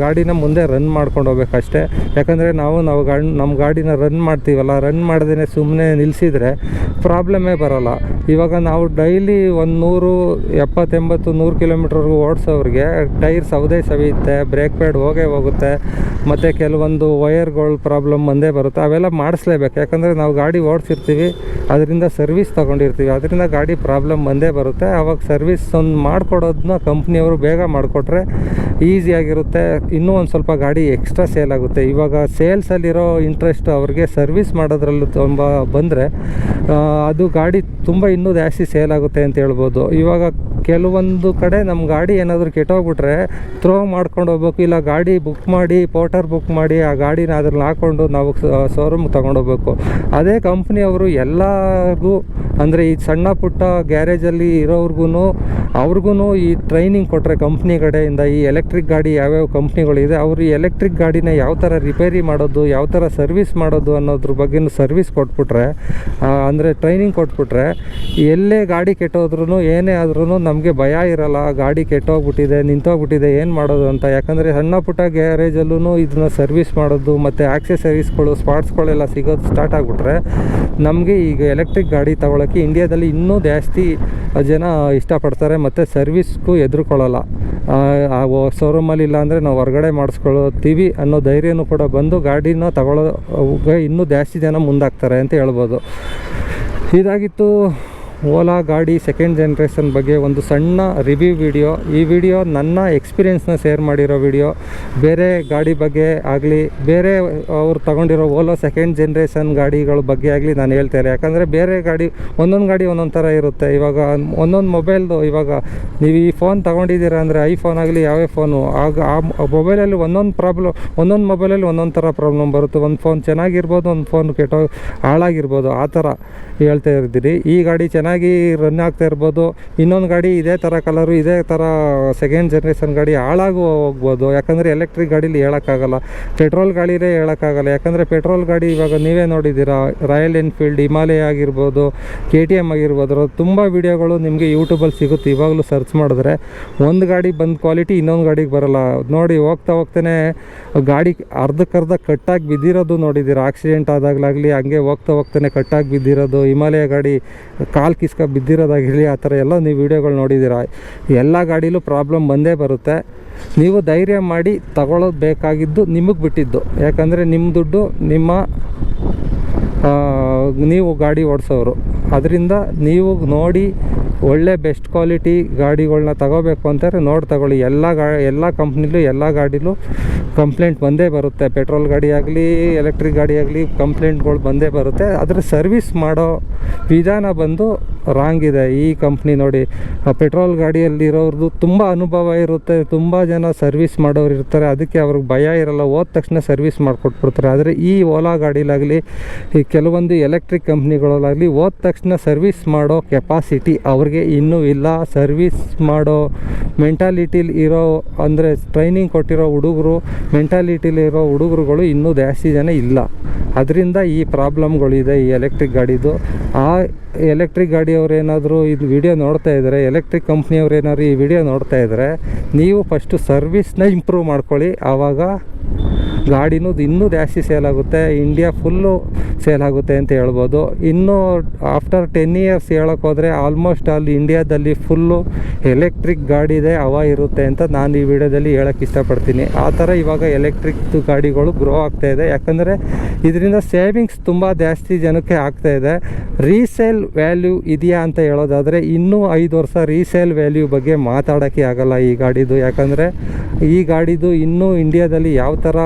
ಗಾಡಿನ ಮುಂದೆ ರನ್ ಮಾಡ್ಕೊಂಡು ಹೋಗ್ಬೇಕಷ್ಟೇ. ಯಾಕಂದರೆ ನಾವು ನಾವು ಗಾಡಿ ನಮ್ಮ ಗಾಡಿನ ರನ್ ಮಾಡ್ತೀವಲ್ಲ ರನ್ ಮಾಡ್ದೇ ಸುಮ್ಮನೆ ನಿಲ್ಲಿಸಿದರೆ ಪ್ರಾಬ್ಲಮ್ಮೇ ಬರೋಲ್ಲ. ಇವಾಗ ನಾವು ಡೈಲಿ ಒಂದು ನೂರು, ಎಪ್ಪತ್ತೆಂಬತ್ತು, ನೂರು ಕಿಲೋಮೀಟ್ರ್ವರೆಗೂ ಓಡಿಸೋರಿಗೆ ಟೈರ್ ಸೌದೆ ಸವಿಯುತ್ತೆ ಬ್ರೇಕ್ ಪ್ಯಾಡ್ ಹೋಗೇ ಹೋಗುತ್ತೆ, ಮತ್ತು ಕೆಲವೊಂದು ವಯರ್ಗಳು ಪ್ರಾಬ್ಲಮ್ ಬಂದೇ ಬರುತ್ತೆ. ಅವೆಲ್ಲ ಮಾಡಿಸ್ಲೇಬೇಕು. ಯಾಕಂದರೆ ನಾವು ಗಾಡಿ ಓಡಿಸಿರ್ತೀವಿ, ಅದರಿಂದ ಸರ್ವಿಸ್ ತೊಗೊಂಡಿರ್ತೀವಿ. ಅದರಿಂದ ಗಾಡಿ ಪ್ರಾಬ್ಲಮ್ ಬಂದೇ ಬರುತ್ತೆ. ಆವಾಗ ಸರ್ವಿಸ್ ಒಂದು ಮಾಡಿಕೊಡೋದನ್ನ ಕಂಪ್ನಿಯವರು ಬೇಗ ಮಾಡಿಕೊಟ್ರೆ ಈಸಿಯಾಗಿರುತ್ತೆ ಇನ್ನೂ ಒಂದು ಸ್ವಲ್ಪ ಗಾಡಿ ಎಕ್ಸ್ಟ್ರಾ ಸೇಲ್ ಆಗುತ್ತೆ. ಇವಾಗ ಸೇಲ್ಸಲ್ಲಿರೋ ಇಂಟ್ರೆಸ್ಟ್ ಅವ್ರಿಗೆ ಸರ್ವಿಸ್ ಮಾಡೋದ್ರಲ್ಲೂ ತುಂಬ ಬಂದರೆ ಅದು ಗಾಡಿ ತುಂಬ ಇನ್ನೂ ಜಾಸ್ತಿ ಸೇಲ್ ಆಗುತ್ತೆ ಅಂತ ಹೇಳ್ಬೋದು. ಇವಾಗ ಕೆಲವೊಂದು ಕಡೆ ನಮ್ಮ ಗಾಡಿ ಏನಾದರೂ ಕೆಟ್ಟೋಗ್ಬಿಟ್ರೆ ಥ್ರೋ ಮಾಡ್ಕೊಂಡು ಹೋಗ್ಬೇಕು, ಇಲ್ಲ ಗಾಡಿ ಬುಕ್ ಮಾಡಿ ಪೋರ್ಟರ್ ಬುಕ್ ಮಾಡಿ, ಆ ಗಾಡಿನ ಅದ್ರಲ್ಲಿ ಹಾಕ್ಕೊಂಡು ನಾವು ಶೋರೂಮ್ಗೆ ತೊಗೊಂಡೋಗ್ಬೇಕು ಅದೇ ಕಂಪ್ನಿಯವರು ಎಲ್ಲರಿಗೂ, ಅಂದರೆ ಈ ಸಣ್ಣ ಪುಟ್ಟ ಗ್ಯಾರೇಜಲ್ಲಿ ಇರೋರ್ಗು ಅವ್ರಿಗೂ ಈ ಟ್ರೈನಿಂಗ್ ಕೊಟ್ಟರೆ ಕಂಪ್ನಿ ಕಡೆಯಿಂದ ಈ ಎಲೆಕ್ಟ್ರಿಕ್ ಗಾಡಿ ಯಾವ್ಯಾವ ಕಂಪ್ನಿಗಳಿದೆ ಅವರು ಎಲೆಕ್ಟ್ರಿಕ್ ಗಾಡಿನ ಯಾವ ಥರ ರಿಪೇರಿ ಮಾಡೋದು, ಯಾವ ಥರ ಸರ್ವಿಸ್ ಮಾಡೋದು ಅನ್ನೋದ್ರ ಬಗ್ಗೆನೂ ಸರ್ವಿಸ್ ಕೊಟ್ಬಿಟ್ರೆ ಅಂದರೆ ಟ್ರೈನಿಂಗ್ ಕೊಟ್ಬಿಟ್ರೆ, ಎಲ್ಲೇ ಗಾಡಿ ಕೆಟ್ಟೋದ್ರೂ ಏನೇ ಆದ್ರೂ ನಮಗೆ ಭಯ ಇರಲ್ಲ, ಗಾಡಿ ಕೆಟ್ಟೋಗ್ಬಿಟ್ಟಿದೆ, ನಿಂತೋಗ್ಬಿಟ್ಟಿದೆ, ಏನು ಮಾಡೋದು ಅಂತ. ಯಾಕಂದರೆ ಸಣ್ಣ ಪುಟ್ಟ ಗ್ಯಾರೇಜಲ್ಲೂ ಇದನ್ನ ಸರ್ವಿಸ್ ಮಾಡೋದು, ಮತ್ತು ಆ್ಯಕ್ಸೆಸರೀಸ್ಗಳು ಸ್ಪಾಟ್ಸ್ಗಳೆಲ್ಲ ಸಿಗೋದು ಸ್ಟಾರ್ಟ್ ಆಗಿಬಿಟ್ರೆ, ನಮಗೆ ಈಗ ಎಲೆಕ್ಟ್ರಿಕ್ ಗಾಡಿ ತಗೊಳ್ಳೋಕ್ಕೆ ಇಂಡಿಯಾದಲ್ಲಿ ಇನ್ನೂ ಜಾಸ್ತಿ ಜನ ಇಷ್ಟಪಡ್ತಾರೆ, ಮತ್ತು ಸರ್ವಿಸ್ಗೂ ಎದುರುಕೊಳ್ಳಲ್ಲ. ಆ ಶೋರೂಮಲ್ಲಿ ಇಲ್ಲ ಅಂದರೆ ನಾವು ಹೊರಗಡೆ ಮಾಡಿಸ್ಕೊಳ್ತೀವಿ ಅನ್ನೋ ಧೈರ್ಯನೂ ಕೂಡ ಬಂದು ಗಾಡಿನ ತಗೊಳ್ಳೋ ಇನ್ನೂ ಜಾಸ್ತಿ ಜನ ಮುಂದಾಗ್ತಾರೆ ಅಂತ ಹೇಳ್ಬೋದು. ಇದಾಗಿತ್ತು ಓಲಾ ಗಾಡಿ ಸೆಕೆಂಡ್ ಜನ್ರೇಷನ್ ಬಗ್ಗೆ ಒಂದು ಸಣ್ಣ ರಿವ್ಯೂ ವಿಡಿಯೋ ಈ ವಿಡಿಯೋ ನನ್ನ ಎಕ್ಸ್ಪೀರಿಯೆನ್ಸ್ನ ಶೇರ್ ಮಾಡಿರೋ ವಿಡಿಯೋ ಬೇರೆ ಗಾಡಿ ಬಗ್ಗೆ ಆಗಲಿ, ಬೇರೆ ಅವ್ರು ತಗೊಂಡಿರೋ ಓಲೋ ಸೆಕೆಂಡ್ ಜನ್ರೇಷನ್ ಗಾಡಿಗಳ ಬಗ್ಗೆ ಆಗಲಿ ನಾನು ಹೇಳ್ತಾ ಇಲ್ಲ ಯಾಕಂದರೆ ಬೇರೆ ಗಾಡಿ, ಒಂದೊಂದು ಗಾಡಿ ಒಂದೊಂದು ಥರ ಇರುತ್ತೆ. ಇವಾಗ ಒಂದೊಂದು ಮೊಬೈಲ್ದು ಇವಾಗ ನೀವು ಈ ಫೋನ್ ತೊಗೊಂಡಿದ್ದೀರಾ ಅಂದರೆ ಐಫೋನ್ ಆಗಲಿ ಯಾವೇ ಫೋನು ಆಗ ಆ ಮೊಬೈಲಲ್ಲಿ ಒಂದೊಂದು ಪ್ರಾಬ್ಲಮ್ ಒಂದೊಂದು ಮೊಬೈಲಲ್ಲಿ ಒಂದೊಂದು ಥರ ಪ್ರಾಬ್ಲಮ್ ಬರುತ್ತೆ. ಒಂದು ಫೋನ್ ಚೆನ್ನಾಗಿರ್ಬೋದು, ಒಂದು ಫೋನ್ ಕೆಟ್ಟೋ ಹಾಳಾಗಿರ್ಬೋದು. ಆ ಥರ ಹೇಳ್ತಾ ಇರ್ತೀರಿ ಈ ಗಾಡಿ ಚೆನ್ನಾಗಿ ರನ್ ಆಗ್ತಾ ಇರ್ಬೋದು. ಇನ್ನೊಂದು ಗಾಡಿ ಇದೇ ಥರ ಕಲರು ಇದೇ ಥರ ಸೆಕೆಂಡ್ ಜನ್ರೇಷನ್ ಗಾಡಿ ಹಾಳಾಗಿ ಹೋಗ್ಬೋದು. ಯಾಕಂದರೆ ಎಲೆಕ್ಟ್ರಿಕ್ ಗಾಡೀಲಿ ಹೇಳೋಕ್ಕಾಗಲ್ಲ. ಪೆಟ್ರೋಲ್ ಗಾಡಿಲೇ ಹೇಳೋಕ್ಕಾಗಲ್ಲ. ಯಾಕಂದರೆ ಪೆಟ್ರೋಲ್ ಗಾಡಿ ಇವಾಗ ನೀವೇ ನೋಡಿದ್ದೀರಾ ರಾಯಲ್ ಎನ್ಫೀಲ್ಡ್ ಹಿಮಾಲಯ ಆಗಿರ್ಬೋದು ಕೆ ಟಿ ಎಂ ಆಗಿರ್ಬೋದು. ತುಂಬ ವೀಡಿಯೋಗಳು ನಿಮಗೆ ಯೂಟ್ಯೂಬಲ್ಲಿ ಸಿಗುತ್ತೆ. ಇವಾಗಲೂ ಸರ್ಚ್ ಮಾಡಿದ್ರೆ ಒಂದು ಗಾಡಿ ಬಂದ ಕ್ವಾಲಿಟಿ ಇನ್ನೊಂದು ಗಾಡಿಗೆ ಬರೋಲ್ಲ. ನೋಡಿ ಹೋಗ್ತಾ ಹೋಗ್ತಾನೆ, ಗಾಡಿ ಅರ್ಧಕ್ಕರ್ಧ ಕಟ್ಟಾಗಿ ಬಿದ್ದಿರೋದು ನೋಡಿದ್ದೀರಾ. ಆಕ್ಸಿಡೆಂಟ್ ಆದಾಗಲಾಗಲಿ ಹಂಗೆ ಹೋಗ್ತಾ ಹೋಗ್ತಾನೆ, ಕಟ್ಟಾಗಿ ಬಿದ್ದಿರೋದು. ಹಿಮಾಲಯ ಗಾಡಿ ಕಾಲು ಕಿಸ್ಕ ಬಿದ್ದಿರೋದಾಗಿರಲಿ, ಆ ಥರ ಎಲ್ಲ ನೀವು ವೀಡಿಯೋಗಳು ನೋಡಿದ್ದೀರಾ. ಎಲ್ಲ ಗಾಡಿಲೂ ಪ್ರಾಬ್ಲಮ್ ಬಂದೇ ಬರುತ್ತೆ. ನೀವು ಧೈರ್ಯ ಮಾಡಿ ತಗೊಳ್ಳೋದು ಬೇಕಾಗಿದ್ದು ನಿಮಗೆ ಬಿಟ್ಟಿದ್ದು. ಯಾಕಂದರೆ ನಿಮ್ಮ ದುಡ್ಡು ನಿಮ್ಮ ನೀವು ಗಾಡಿ ಓಡಿಸೋರು ಅದರಿಂದ ನೀವು ನೋಡಿ ಒಳ್ಳೆ ಬೆಸ್ಟ್ ಕ್ವಾಲಿಟಿ ಗಾಡಿಗಳನ್ನ ತಗೋಬೇಕು ಅಂತಾರೆ, ನೋಡಿ ತಗೊಳ್ಳಿ. ಎಲ್ಲ ಗಾ, ಎಲ್ಲ ಕಂಪ್ನಿಲೂ, ಎಲ್ಲ ಗಾಡಿಲೂ ಕಂಪ್ಲೇಂಟ್ ಬಂದೇ ಬರುತ್ತೆ. ಪೆಟ್ರೋಲ್ ಗಾಡಿ ಆಗಲಿ, ಎಲೆಕ್ಟ್ರಿಕ್ ಗಾಡಿ ಆಗಲಿ, ಕಂಪ್ಲೇಂಟ್ಗಳು ಬಂದೇ ಬರುತ್ತೆ. ಅದರ ಸರ್ವಿಸ್ ಮಾಡೋ ವಿಧಾನ ಬಂದು ರಾಂಗ್ ಇದೆ. ಈ ಕಂಪ್ನಿ ನೋಡಿ ಪೆಟ್ರೋಲ್ ಗಾಡಿಯಲ್ಲಿರೋರ್ದು ತುಂಬ ಅನುಭವ ಇರುತ್ತೆ. ತುಂಬ ಜನ ಸರ್ವಿಸ್ ಮಾಡೋರು ಇರ್ತಾರೆ. ಅದಕ್ಕೆ ಅವ್ರಿಗೆ ಭಯ ಇರಲ್ಲ. ಹೋದ ತಕ್ಷಣ ಸರ್ವಿಸ್ ಮಾಡಿಕೊಟ್ಬಿಡ್ತಾರೆ. ಆದರೆ ಈ ಓಲಾ ಗಾಡಿಲಾಗಲಿ, ಈ ಕೆಲವೊಂದು ಎಲೆಕ್ಟ್ರಿಕ್ ಕಂಪ್ನಿಗಳಲ್ಲಾಗಲಿ ಹೋದ ತಕ್ಷಣ ಸರ್ವಿಸ್ ಮಾಡೋ ಕೆಪಾಸಿಟಿ ಅವ್ರಿಗೆ ಇನ್ನೂ ಇಲ್ಲ. ಸರ್ವಿಸ್ ಮಾಡೋ ಮೆಂಟಾಲಿಟಿಲಿ ಇರೋ, ಅಂದರೆ ಟ್ರೈನಿಂಗ್ ಕೊಟ್ಟಿರೋ ಹುಡುಗರು ಮೆಂಟಾಲಿಟಿಲಿ ಇರೋ ಹುಡುಗರುಗಳು ಇನ್ನೂ ಜಾಸ್ತಿ ಜನ ಇಲ್ಲ. ಅದರಿಂದ ಈ ಪ್ರಾಬ್ಲಮ್ಗಳಿದೆ ಈ ಎಲೆಕ್ಟ್ರಿಕ್ ಗಾಡಿದು. ಆ ಎಲೆಕ್ಟ್ರಿಕ್ ಗಾಡಿಯವ್ರು ಏನಾದರೂ ಇದು ವಿಡಿಯೋ ನೋಡ್ತಾ ಇದ್ದಾರೆ ಎಲೆಕ್ಟ್ರಿಕ್ ಕಂಪ್ನಿಯವ್ರು ಏನಾದ್ರು ಈ ವಿಡಿಯೋ ನೋಡ್ತಾ ಇದ್ದರೆ ನೀವು ಫಸ್ಟು ಸರ್ವಿಸ್ನ ಇಂಪ್ರೂವ್ ಮಾಡ್ಕೊಳ್ಳಿ. ಆವಾಗ ಗಾಡಿನೂ ಇನ್ನೂ ಜಾಸ್ತಿ ಸೇಲ್ ಆಗುತ್ತೆ. ಇಂಡಿಯಾ ಫುಲ್ಲು ಸೇಲ್ ಆಗುತ್ತೆ ಅಂತ ಹೇಳ್ಬೋದು. ಇನ್ನೂ ಆಫ್ಟರ್ ಟೆನ್ ಇಯರ್ಸ್ ಹೇಳೋಕ್ಕೋದ್ರೆ ಆಲ್ಮೋಸ್ಟ್ ಅಲ್ಲಿ ಇಂಡಿಯಾದಲ್ಲಿ ಫುಲ್ಲು ಎಲೆಕ್ಟ್ರಿಕ್ ಗಾಡಿ ಇದೆ ಅವಾ ಇರುತ್ತೆ ಅಂತ ನಾನು ಈ ವಿಡಿಯೋದಲ್ಲಿ ಹೇಳೋಕ್ಕೆ ಇಷ್ಟಪಡ್ತೀನಿ. ಆ ಥರ ಇವಾಗ ಎಲೆಕ್ಟ್ರಿಕ್ ಗಾಡಿಗಳು ಗ್ರೋ ಆಗ್ತಾ ಇದೆ. ಯಾಕಂದರೆ ಇದರಿಂದ ಸೇವಿಂಗ್ಸ್ ತುಂಬ ಜಾಸ್ತಿ ಜನಕ್ಕೆ ಆಗ್ತಾ ಇದೆ. ರೀಸೇಲ್ ವ್ಯಾಲ್ಯೂ ಇದೆಯಾ ಅಂತ ಹೇಳೋದಾದರೆ ಇನ್ನೂ ಐದು ವರ್ಷ ರೀಸೇಲ್ ವ್ಯಾಲ್ಯೂ ಬಗ್ಗೆ ಮಾತಾಡೋಕ್ಕೆ ಆಗಲ್ಲ ಈ ಗಾಡಿದು. ಯಾಕಂದರೆ ಈ ಗಾಡಿದು ಇನ್ನೂ ಇಂಡಿಯಾದಲ್ಲಿ ಯಾವ ಥರ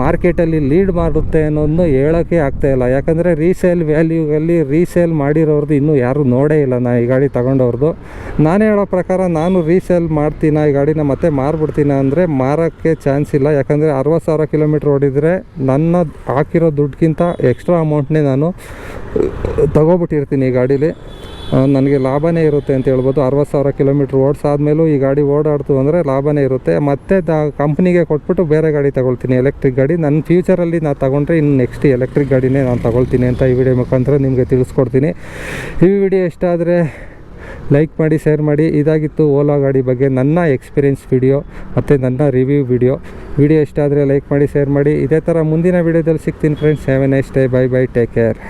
ಮಾರ್ಕೆಟಲ್ಲಿ ಲೀಡ್ ಮಾಡುತ್ತೆ ಅನ್ನೋದನ್ನು ಹೇಳೋಕ್ಕೆ ಆಗ್ತಾಯಿಲ್ಲ ಯಾಕಂದರೆ ರೀಸೇಲ್ ವ್ಯಾಲ್ಯೂಗಲ್ಲಿ ರೀಸೇಲ್ ಮಾಡಿರೋರ್ದು ಇನ್ನೂ ಯಾರೂ ನೋಡೇ ಇಲ್ಲ ನಾ ಈ ಗಾಡಿ ತಗೊಂಡವ್ರದ್ದು ನಾನು ಹೇಳೋ ಪ್ರಕಾರ ನಾನು ರೀಸೇಲ್ ಮಾಡ್ತೀನ, ಈ ಗಾಡಿನ ಮತ್ತೆ ಮಾರ್ಬಿಡ್ತೀನ ಅಂದರೆ ಮಾರೋಕ್ಕೆ ಚಾನ್ಸ್ ಇಲ್ಲ. ಯಾಕಂದರೆ ಅರವತ್ತು ಸಾವಿರ ಕಿಲೋಮೀಟ್ರ್ ಓಡಿದರೆ ನನ್ನ ಹಾಕಿರೋ ದುಡ್ಡಿಗಿಂತ ಎಕ್ಸ್ಟ್ರಾ ಅಮೌಂಟ್ನೇ ನಾನು ತಗೋಬಿಟ್ಟಿರ್ತೀನಿ ಈ ಗಾಡೀಲಿ. ನನಗೆ ಲಾಭನೇ ಇರುತ್ತೆ ಅಂತ ಹೇಳ್ಬೋದು. ಅರವತ್ತು ಸಾವಿರ ಕಿಲೋಮೀಟ್ರ್ ಓಡಿಸಾದ್ಮೇಲೂ ಈ ಗಾಡಿ ಓಡಾಡ್ತು ಅಂದರೆ ಲಾಭನೇ ಇರುತ್ತೆ. ಮತ್ತೆ ದ ಕಂಪ್ನಿಗೆ ಕೊಟ್ಬಿಟ್ಟು ಬೇರೆ ಗಾಡಿ ತಗೊಳ್ತೀನಿ. ಎಲೆಕ್ಟ್ರಿಕ್ ಗಾಡಿ. ನನ್ನ ಫ್ಯೂಚರಲ್ಲಿ ನಾನು ತೊಗೊಂಡ್ರೆ ಇನ್ನು ನೆಕ್ಸ್ಟ್ ಎಲೆಕ್ಟ್ರಿಕ್ ಗಾಡಿನೇ ನಾನು ತಗೊಳ್ತೀನಿ ಅಂತ ಈ ವಿಡಿಯೋ ಮುಖಾಂತರ ನಿಮಗೆ ತಿಳಿಸ್ಕೊಡ್ತೀನಿ. ಈ ವಿಡಿಯೋ ಇಷ್ಟ ಆದರೆ ಲೈಕ್ ಮಾಡಿ ಶೇರ್ ಮಾಡಿ. ಇದಾಗಿತ್ತು ಓಲಾ ಗಾಡಿ ಬಗ್ಗೆ ನನ್ನ ಎಕ್ಸ್ಪೀರಿಯನ್ಸ್ ವಿಡಿಯೋ ಮತ್ತು ನನ್ನ ರಿವ್ಯೂ ವಿಡಿಯೋ ವಿಡಿಯೋ ಇಷ್ಟ ಆದರೆ ಲೈಕ್ ಮಾಡಿ ಶೇರ್ ಮಾಡಿ. ಇದೇ ಥರ ಮುಂದಿನ ವಿಡಿಯೋದಲ್ಲಿ ಸಿಗ್ತೀನಿ friends have a nice day bye bye take care